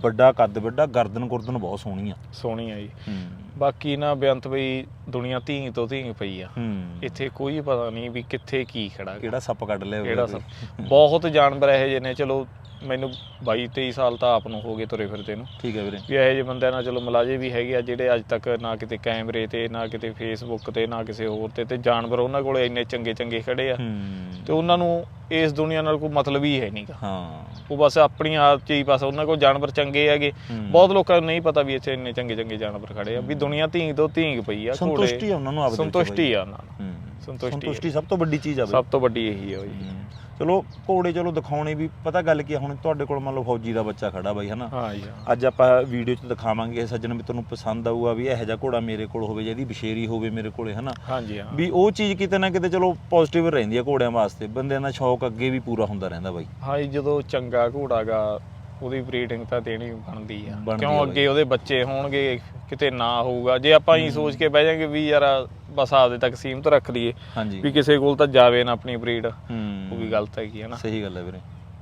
ਵੱਡਾ ਕੱਦ ਵੱਡਾ ਗਰਦਨ ਗੁਰਦਨ ਬਹੁਤ ਸੋਹਣੀ ਆ। ਸੋਹਣੀ ਆ ਜੀ। ਹੂੰ। ਬਾਕੀ ਨਾ ਬੇਅੰਤ ਬਈ ਦੁਨੀਆ ਧੀ ਤੋਂ ਧੀ ਪਈ ਆ। ਹੂੰ। ਇੱਥੇ ਕੋਈ ਪਤਾ ਨਹੀਂ ਵੀ ਕਿੱਥੇ ਕੀ ਖੜਾ। ਕਿਹੜਾ ਸੱਪ ਕੱਢ ਲਿਆ ਕਿਹੜਾ। ਸਭ ਬਹੁਤ ਜਾਨਵਰ ਇਹੋ ਜਿਹੇ ਨੇ ਚਲੋ ਮੈਨੂੰ 22 23 ਸਾਲ ਤਾਂ ਆਪ ਨੂੰ ਹੋ ਗਏ ਤੁਰੇ ਫਿਰਦੇ ਨੂੰ। ਠੀਕ ਹੈ ਵੀਰੇ। ਵੀ ਇਹੋ ਜਿਹੇ ਬੰਦਿਆਂ ਨਾਲ ਚਲੋ ਮਲਾਜੇ ਵੀ ਹੈਗੇ ਆ ਜਿਹੜੇ ਅੱਜ ਤੱਕ ਨਾ ਕਿਤੇ ਕੈਮਰੇ ਤੇ ਨਾ ਕਿਤੇ ਫੇਸਬੁੱਕ ਤੇ ਨਾ ਕਿਸੇ ਹੋਰ ਤੇ ਤੇ ਜਾਨਵਰ ਉਹਨਾਂ ਕੋਲੇ ਇੰਨੇ ਚੰਗੇ ਚੰਗੇ ਖੜੇ ਆ। ਤੇ ਉਹਨਾਂ ਨੂੰ ਇਸ ਦੁਨੀਆ ਨਾਲ ਕੋਈ ਮਤਲਬ ਹੀ ਹੈ ਨਹੀਂਗਾ ਹਾਂ। ਉਹ ਬਸ ਆਪਣੀ ਆਪ ਚ ਹੀ ਬਸ ਉਹਨਾਂ ਕੋਲ ਜਾਨਵਰ ਚੰਗੇ ਹੈਗੇ। ਬਹੁਤ ਲੋਕਾਂ ਨੂੰ ਨਹੀਂ ਪਤਾ ਵੀ ਇੱਥੇ ਇੰਨੇ ਚੰਗੇ ਚੰਗੇ ਜਾਨਵਰ ਖੜੇ ਆ ਵੀ ਦੁਨੀਆ ਧੀਂਗ ਤੋਂ ਧੀਂਗ ਪਈ ਆ ਘੋੜੇ। ਸੰਤੁਸ਼ਟੀ ਆ ਉਹਨਾਂ ਨੂੰ ਆਪਦੇ ਵਿੱਚ ਸੰਤੁਸ਼ਟੀ ਆ ਉਹਨਾਂ ਨੂੰ। ਸੰਤੁਸ਼ਟੀ ਆ। ਸੰਤੁਸ਼ਟੀ ਸਭ ਤੋਂ ਵੱਡੀ ਚੀਜ਼ ਆ ਬਈ। ਸਭ ਤੋਂ ਵੱਡੀ ਇਹੀ ਜੀ ਹੂੰ। ਚਲੋ ਘੋੜੇ ਚਲੋ ਦਿਖਾਉਣੇ ਵੀ ਪਤਾ ਗੱਲ ਕੀ ਆ ਹੁਣ ਤੁਹਾਡੇ ਕੋਲ ਮੰਨ ਲਓ ਫੌਜੀ ਦਾ ਬੱਚਾ ਖੜਾ ਬਾਈ ਹਨਾ? ਹਾਂ ਜੀ। ਅੱਜ ਆਪਾਂ ਵੀਡੀਓ 'ਚ ਦਿਖਾਵਾਂਗੇ ਸੱਜਣ ਮਿੱਤਰ ਨੂੰ ਪਸੰਦ ਆਊਗਾ ਵੀ ਇਹੋ ਜਿਹਾ ਘੋੜਾ ਮੇਰੇ ਕੋਲ ਹੋਵੇ ਜਿਹਦੀ ਬਸ਼ੇਰੀ ਹੋਵੇ ਮੇਰੇ ਕੋਲੇ ਹਨਾ? ਹਾਂਜੀ ਹਾਂ। ਵੀ ਉਹ ਚੀਜ਼ ਕਿਤੇ ਨਾ ਕਿਤੇ ਚਲੋ ਪੋਜ਼ਿਟਿਵ ਰਹਿੰਦੀ ਆ ਘੋੜਿਆਂ ਵਾਸਤੇ। ਬੰਦਿਆਂ ਦਾ ਸ਼ੌਕ ਅੱਗੇ ਵੀ ਪੂਰਾ ਹੁੰਦਾ ਰਹਿੰਦਾ ਬਾਈ। ਹਾਂ ਜੀ ਜਦੋਂ ਚੰਗਾ ਘੋੜਾਗਾ ਉਹਦੀ ਬਰੀਡਿੰਗ ਤਾਂ ਦੇਣੀ ਬਣਦੀ ਆ। ਬਣਦੀ ਕਿਉਂ। ਅੱਗੇ ਉਹਦੇ ਬੱਚੇ ਹੋਣਗੇ ਕਿਤੇ ਨਾ ਹੋਊਗਾ। ਜੇ ਆਪਾਂ ਹੀ। ਸੋਚ ਕੇ ਬਹਿ ਜਾਾਂਗੇ ਵੀ ਯਾਰ ਬਸ ਆਪਦੇ ਤੱਕ ਸੀਮਤ ਰੱਖ ਲਈਏ ਹਾਂਜੀ। ਵੀ ਕਿਸੇ ਕੋਲ ਤਾਂ ਜਾਵੇ ਨਾ ਆਪਣੀ ਬਰੀਡ ਉਹ ਹੂੰ ਵੀ ਗਲਤ ਹੈਗੀ ਹੈ ਨਾ। ਸਹੀ ਗੱਲ ਹੈ ਵੀਰੇ।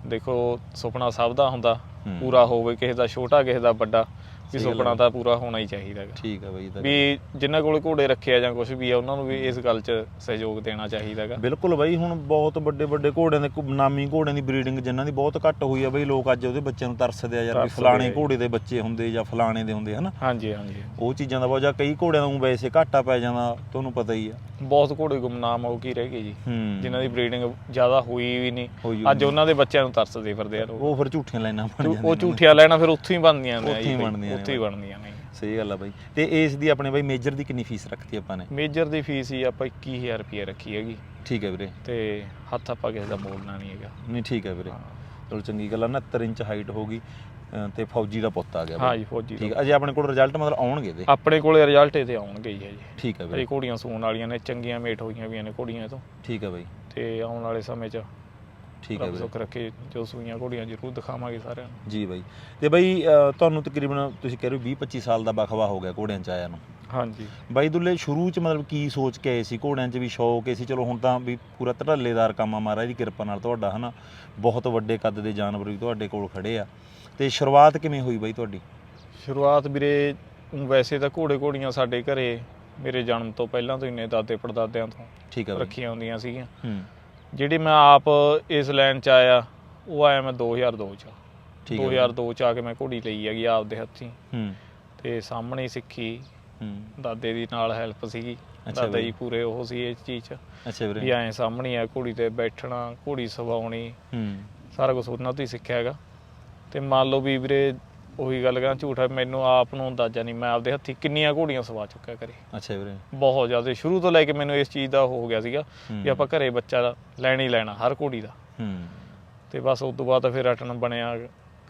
ਦੇਖੋ ਸੁਪਨਾ ਸਭ ਦਾ ਹੁੰਦਾ। ਪੂਰਾ ਹੋਵੇ ਕਿਸੇ ਦਾ ਛੋਟਾ ਕਿਸੇ ਦਾ ਵੱਡਾ। ਵੀ ਸੁਪਨਾ। ਤਾਂ ਪੂਰਾ ਹੋਣਾ ਹੀ ਚਾਹੀਦਾ ਹੈਗਾ। ਠੀਕ ਹੈ ਬਾਈ ਤਾਂ ਵੀ ਜਿਨ੍ਹਾਂ ਕੋਲ ਘੋੜੇ ਰੱਖੇ ਆ ਜਾਂ ਕੁਝ ਵੀ ਆ ਉਹਨਾਂ ਨੂੰ ਵੀ ਇਸ ਗੱਲ 'ਚ ਸਹਿਯੋਗ ਦੇਣਾ ਚਾਹੀਦਾ ਹੈਗਾ। ਬਿਲਕੁਲ ਬਾਈ ਹੁਣ ਬਹੁਤ ਵੱਡੇ ਵੱਡੇ ਘੋੜਿਆਂ ਦੇ ਨਾਮੀ ਘੋੜਿਆਂ ਦੀ ਬਰੀਡਿੰਗ ਜਿਨ੍ਹਾਂ ਦੀ ਬਹੁਤ ਘੱਟ ਹੋਈ ਆ ਬਈ ਲੋਕ ਅੱਜ ਉਹਦੇ ਬੱਚਿਆਂ ਨੂੰ ਤਰਸਦੇ ਆ ਯਾਰ ਵੀ ਫਲਾਣੇ। ਘੋੜੇ ਦੇ ਬੱਚੇ ਹੁੰਦੇ ਜਾਂ ਫਲਾਣੇ ਦੇ ਹੁੰਦੇ ਹਨਾ? ਹਾਂਜੀ ਹਾਂਜੀ। ਉਹ ਚੀਜ਼ਾਂ ਦਾ ਬਹੁਤ ਜਾਂ ਕਈ ਘੋੜਿਆਂ ਨੂੰ ਵੈਸੇ ਘਾਟਾ ਪੈ ਜਾਂਦਾ ਤੁਹਾਨੂੰ ਪਤਾ ਹੀ ਆ। ਬਹੁਤ ਘੋੜੇ ਗੁੰਮਨਾਮ ਹੋ ਕੀ ਰਹਿ ਗਏ ਜੀ। ਹੂੰ। ਜਿਨ੍ਹਾਂ ਦੀ ਬਰੀਡਿੰਗ ਜ਼ਿਆਦਾ ਹੋਈ ਵੀ ਨਹੀਂ। ਹੋਈ ਅੱਜ ਉਹਨਾਂ ਦੇ ਬੱਚਿਆਂ ਨੂੰ ਤਰਸਦੇ ਫਿਰਦੇ ਆ ਲੋਕ। ਉਹ ਫਿਰ ਝੂਠੀਆਂ ਲਾਈਨਾਂ ਬਣ ਉਹ ਝੂਠੀਆਂ ਲੈਣਾ ਫਿਰ ਉੱਥੋਂ ਹੀ ਬਣਦੀਆਂ ਨੇ ਉੱਥੇ ਹੀ ਬਣਦੀਆਂ ਨੇ ਉੱਥੇ ਹੀ ਬਣਦੀਆਂ ਨੇ। ਸਹੀ ਗੱਲ ਆ ਬਾਈ। ਤੇ ਇਸ ਦੀ ਆਪਣੇ ਬਾਈ ਮੇਜਰ ਦੀ ਕਿੰਨੀ ਫੀਸ ਰੱਖਤੀ ਆਪਾਂ ਨੇ? ਮੇਜਰ ਦੀ ਫੀਸ ਹੀ ਆਪਾਂ 21000 ਰੁਪਏ ਰੱਖੀ ਹੈਗੀ। ਠੀਕ ਹੈ ਵੀਰੇ। ਤੇ ਹੱਥ ਆਪਾਂ ਕਿਸੇ ਦਾ ਮੋੜਨਾ ਨਹੀਂ ਹੈਗਾ। ਨਹੀਂ ਠੀਕ ਹੈ ਵੀਰੇ। ਚਲੋ ਚੰਗੀ ਗੱਲ ਆ 69 ਇੰਚ ਹਾਈਟ ਹੋਗੀ ਤੇ ਫੌਜੀ ਦਾ ਪੁੱਤ ਆ ਗਿਆ ਹਾਂ ਬਾਈ। ਜੀ ਫੌਜੀ ਠੀਕ ਅਜੇ ਆਪਣੇ ਕੋਲ ਰਿਜ਼ਲਟ ਮਤਲਬ ਆਉਣਗੇ ਦੇ ਆਪਣੇ ਕੋਲੇ ਰਿਜ਼ਲਟ ਇਹਦੇ ਆਉਣਗੇ ਹੀ ਹੈ ਜੀ ਠੀਕ ਹੈ ਵੀਰੇ ਘੋੜੀਆਂ ਸੂਣ ਵਾਲੀਆਂ ਨੇ ਚੰਗੀਆਂ ਮੇਟ ਹੋਈਆਂ ਵੀਆਂ ਨੇ ਘੋੜੀਆਂ ਤੋਂ। ਠੀਕ ਹੈ ਬਾਈ। ਤੇ ਆਉਣ ਵਾਲੇ ਸਮੇਂ 'ਚ ਠੀਕ ਹੈ ਵੀਰੇ ਸੁੱਖ ਰੱਖੇ ਜੋ ਸੂਈਆਂ ਘੋੜੀਆਂ ਜ਼ਰੂਰ ਦਿਖਾਵਾਂਗੇ ਸਾਰਿਆਂ ਨੂੰ। ਜੀ ਬਾਈ। ਤੇ ਬਾਈ ਤੁਹਾਨੂੰ ਤਕਰੀਬਨ ਤੁਸੀਂ ਕਹਿ ਰਹੇ ਹੋ 20 25 ਸਾਲ ਦਾ ਬਖਵਾ ਹੋ ਗਿਆ ਘੋੜਿਆਂ ਚ ਆਇਆ ਨੂੰ। ਹਾਂਜੀ। ਬਾਈ ਦੁੱਲੇ ਸ਼ੁਰੂ ਚ ਮਤਲਬ ਕੀ ਸੋਚ ਕੇ ਆਏ ਸੀ ਘੋੜਿਆਂ 'ਚ ਵੀ ਸ਼ੌਕ ਏ ਸੀ? ਚਲੋ ਹੁਣ ਤਾਂ ਵੀ ਪੂਰਾ ਧੜੱਲੇਦਾਰ ਕੰਮ ਆ ਮਹਾਰਾਜ ਦੀ ਕਿਰਪਾ ਨਾਲ ਤੁਹਾਡਾ ਹਨਾ? ਬਹੁਤ ਵੱਡੇ ਕੱਦ ਦੇ ਜਾਨਵਰ ਵੀ ਤੁਹਾਡੇ ਕੋਲ ਖੜੇ ਆ। ਤੇ ਸ਼ੁਰੂਆਤ ਕਿਵੇਂ ਹੋਈ ਬਾਈ ਤੁਹਾਡੀ? ਸ਼ੁਰੂਆਤ ਵੀਰੇ ਵੈਸੇ ਤਾਂ ਘੋੜੇ ਘੋੜੀਆਂ ਸਾਡੇ ਘਰੇ ਮੇਰੇ ਜਨਮ ਤੋਂ ਪਹਿਲਾਂ ਤੋਂ ਹੀ ਨੇ ਦਾਦੇ ਪੜਦਾਦਿਆਂ ਤੋਂ ਠੀਕ ਹੈ ਬਾਈ। ਰੱਖੀਆਂ ਹੁੰਦੀਆਂ ਸੀਗੀਆਂ। ਹੂੰ। ਜਿਹੜੀ ਮੈਂ ਆਪ ਇਸ ਲਾਈਨ 'ਚ ਆਇਆ ਉਹ ਆਇਆ ਮੈਂ 2002 'ਚ। ਠੀਕ ਹੈ 2002 'ਚ ਆ ਕੇ ਮੈਂ ਘੋੜੀ ਲਈ ਹੈਗੀ ਆਪਦੇ ਹੱਥੀਂ। ਹੂੰ। ਤੇ ਸਾਹਮਣੇ ਹੀ ਸਿੱਖੀ। ਹੂੰ। ਦਾਦੇ ਦੀ ਨਾਲ ਹੈਲਪ ਸੀਗੀ। ਦਾਦਾ। ਜੀ ਪੂਰੇ ਉਹ ਸੀ ਇਸ ਚੀਜ਼ 'ਚ। ਅੱਛਾ ਵੀ ਵੀਰੇ ਐਂ ਸਾਹਮਣੇ ਆ ਘੋੜੀ ਤੇ ਬੈਠਣਾ ਘੋੜੀ ਸਵਾਉਣੀ। ਹੂੰ। ਸਾਰਾ ਕੁਝ ਉਹਨਾਂ ਤੋਂ ਹੀ ਸਿੱਖਿਆ ਹੈਗਾ। ਤੇ ਮੰਨ ਲਓ ਵੀ ਵੀਰੇ ਉਹੀ ਗੱਲ ਕਰਾਂ ਝੂਠ ਮੈਨੂੰ ਆਪ ਨੂੰ ਅੰਦਾਜ਼ਾ ਨਹੀਂ ਮੈਂ ਆਪਦੇ ਹੱਥੀਂ ਕਿੰਨੀਆਂ ਘੋੜੀਆਂ ਸਵਾ ਚੁੱਕਿਆ ਕਰੇ ਅੱਛਾ ਵੀਰੇ। ਬਹੁਤ ਜ਼ਿਆਦਾ ਸ਼ੁਰੂ ਤੋਂ ਲੈ ਕੇ ਮੈਨੂੰ ਇਸ ਚੀਜ਼ ਦਾ ਹੋ ਗਿਆ ਸੀਗਾ। ਕਿ ਆਪਾਂ ਘਰੇ ਬੱਚਾ ਲੈਣਾ ਹੀ ਲੈਣਾ ਹਰ ਘੋੜੀ ਦਾ। ਹੂੰ। ਤੇ ਬਸ ਉਸ ਤੋਂ ਬਾਅਦ ਫਿਰ ਰਟਨ ਬਣਿਆ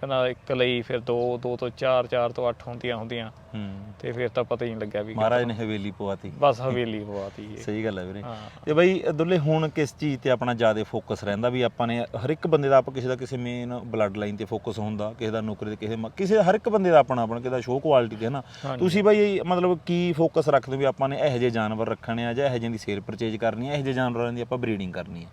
ਕਹਿੰਦਾ ਇੱਕ ਲਈ ਫਿਰ ਦੋ ਦੋ ਤੋਂ ਚਾਰ ਚਾਰ ਤੋਂ ਅੱਠ ਹੁੰਦੀਆਂ ਹੁੰਦੀਆਂ। ਹੂੰ। ਤੇ ਫਿਰ ਤਾਂ ਪਤਾ ਹੀ ਨਹੀਂ ਲੱਗਿਆ ਵੀ ਮਹਾਰਾਜ ਨੇ ਹਵੇਲੀ ਪਵਾਤੀ। ਬਸ ਹਵੇਲੀ ਪਵਾਤੀ ਇਹ ਸਹੀ ਗੱਲ ਹੈ ਵੀਰੇ। ਹਾਂ। ਤੇ ਬਾਈ ਦੁੱਲੇ ਹੁਣ ਕਿਸ ਚੀਜ਼ ਤੇ ਆਪਣਾ ਜ਼ਿਆਦਾ ਫੋਕਸ ਰਹਿੰਦਾ ਵੀ ਆਪਾਂ ਨੇ ਹਰ ਇੱਕ ਬੰਦੇ ਦਾ ਆਪਾਂ ਕਿਸੇ ਦਾ ਕਿਸੇ ਮੇਨ ਬਲੱਡ ਲਾਈਨ ਤੇ ਫੋਕਸ ਹੁੰਦਾ ਕਿਸੇ ਦਾ ਨੌਕਰੀ ਤੇ ਕਿਸੇ ਕਿਸੇ ਹਰ ਇੱਕ ਬੰਦੇ ਦਾ ਆਪਣਾ ਆਪਣਾ ਕਿਸੇ ਦਾ ਸ਼ੋਅ ਕੁਆਲਿਟੀ ਤੇ ਹੈ ਨਾ। ਤੁਸੀਂ ਬਾਈ ਮਤਲਬ ਕੀ ਫੋਕਸ ਰੱਖਦੇ ਹੋ ਵੀ ਆਪਾਂ ਨੇ ਇਹੋ ਜਿਹੇ ਜਾਨਵਰ ਰੱਖਣੇ ਆ ਜਾਂ ਇਹੋ ਜਿਹੇ ਦੀ ਸੇਲ ਪਰਚੇਜ ਕਰਨੀ ਆ ਇਹੋ ਜਿਹੇ ਜਾਨਵਰਾਂ ਦੀ ਆਪਾਂ ਬਰੀਡਿੰਗ ਕਰਨੀ ਆ?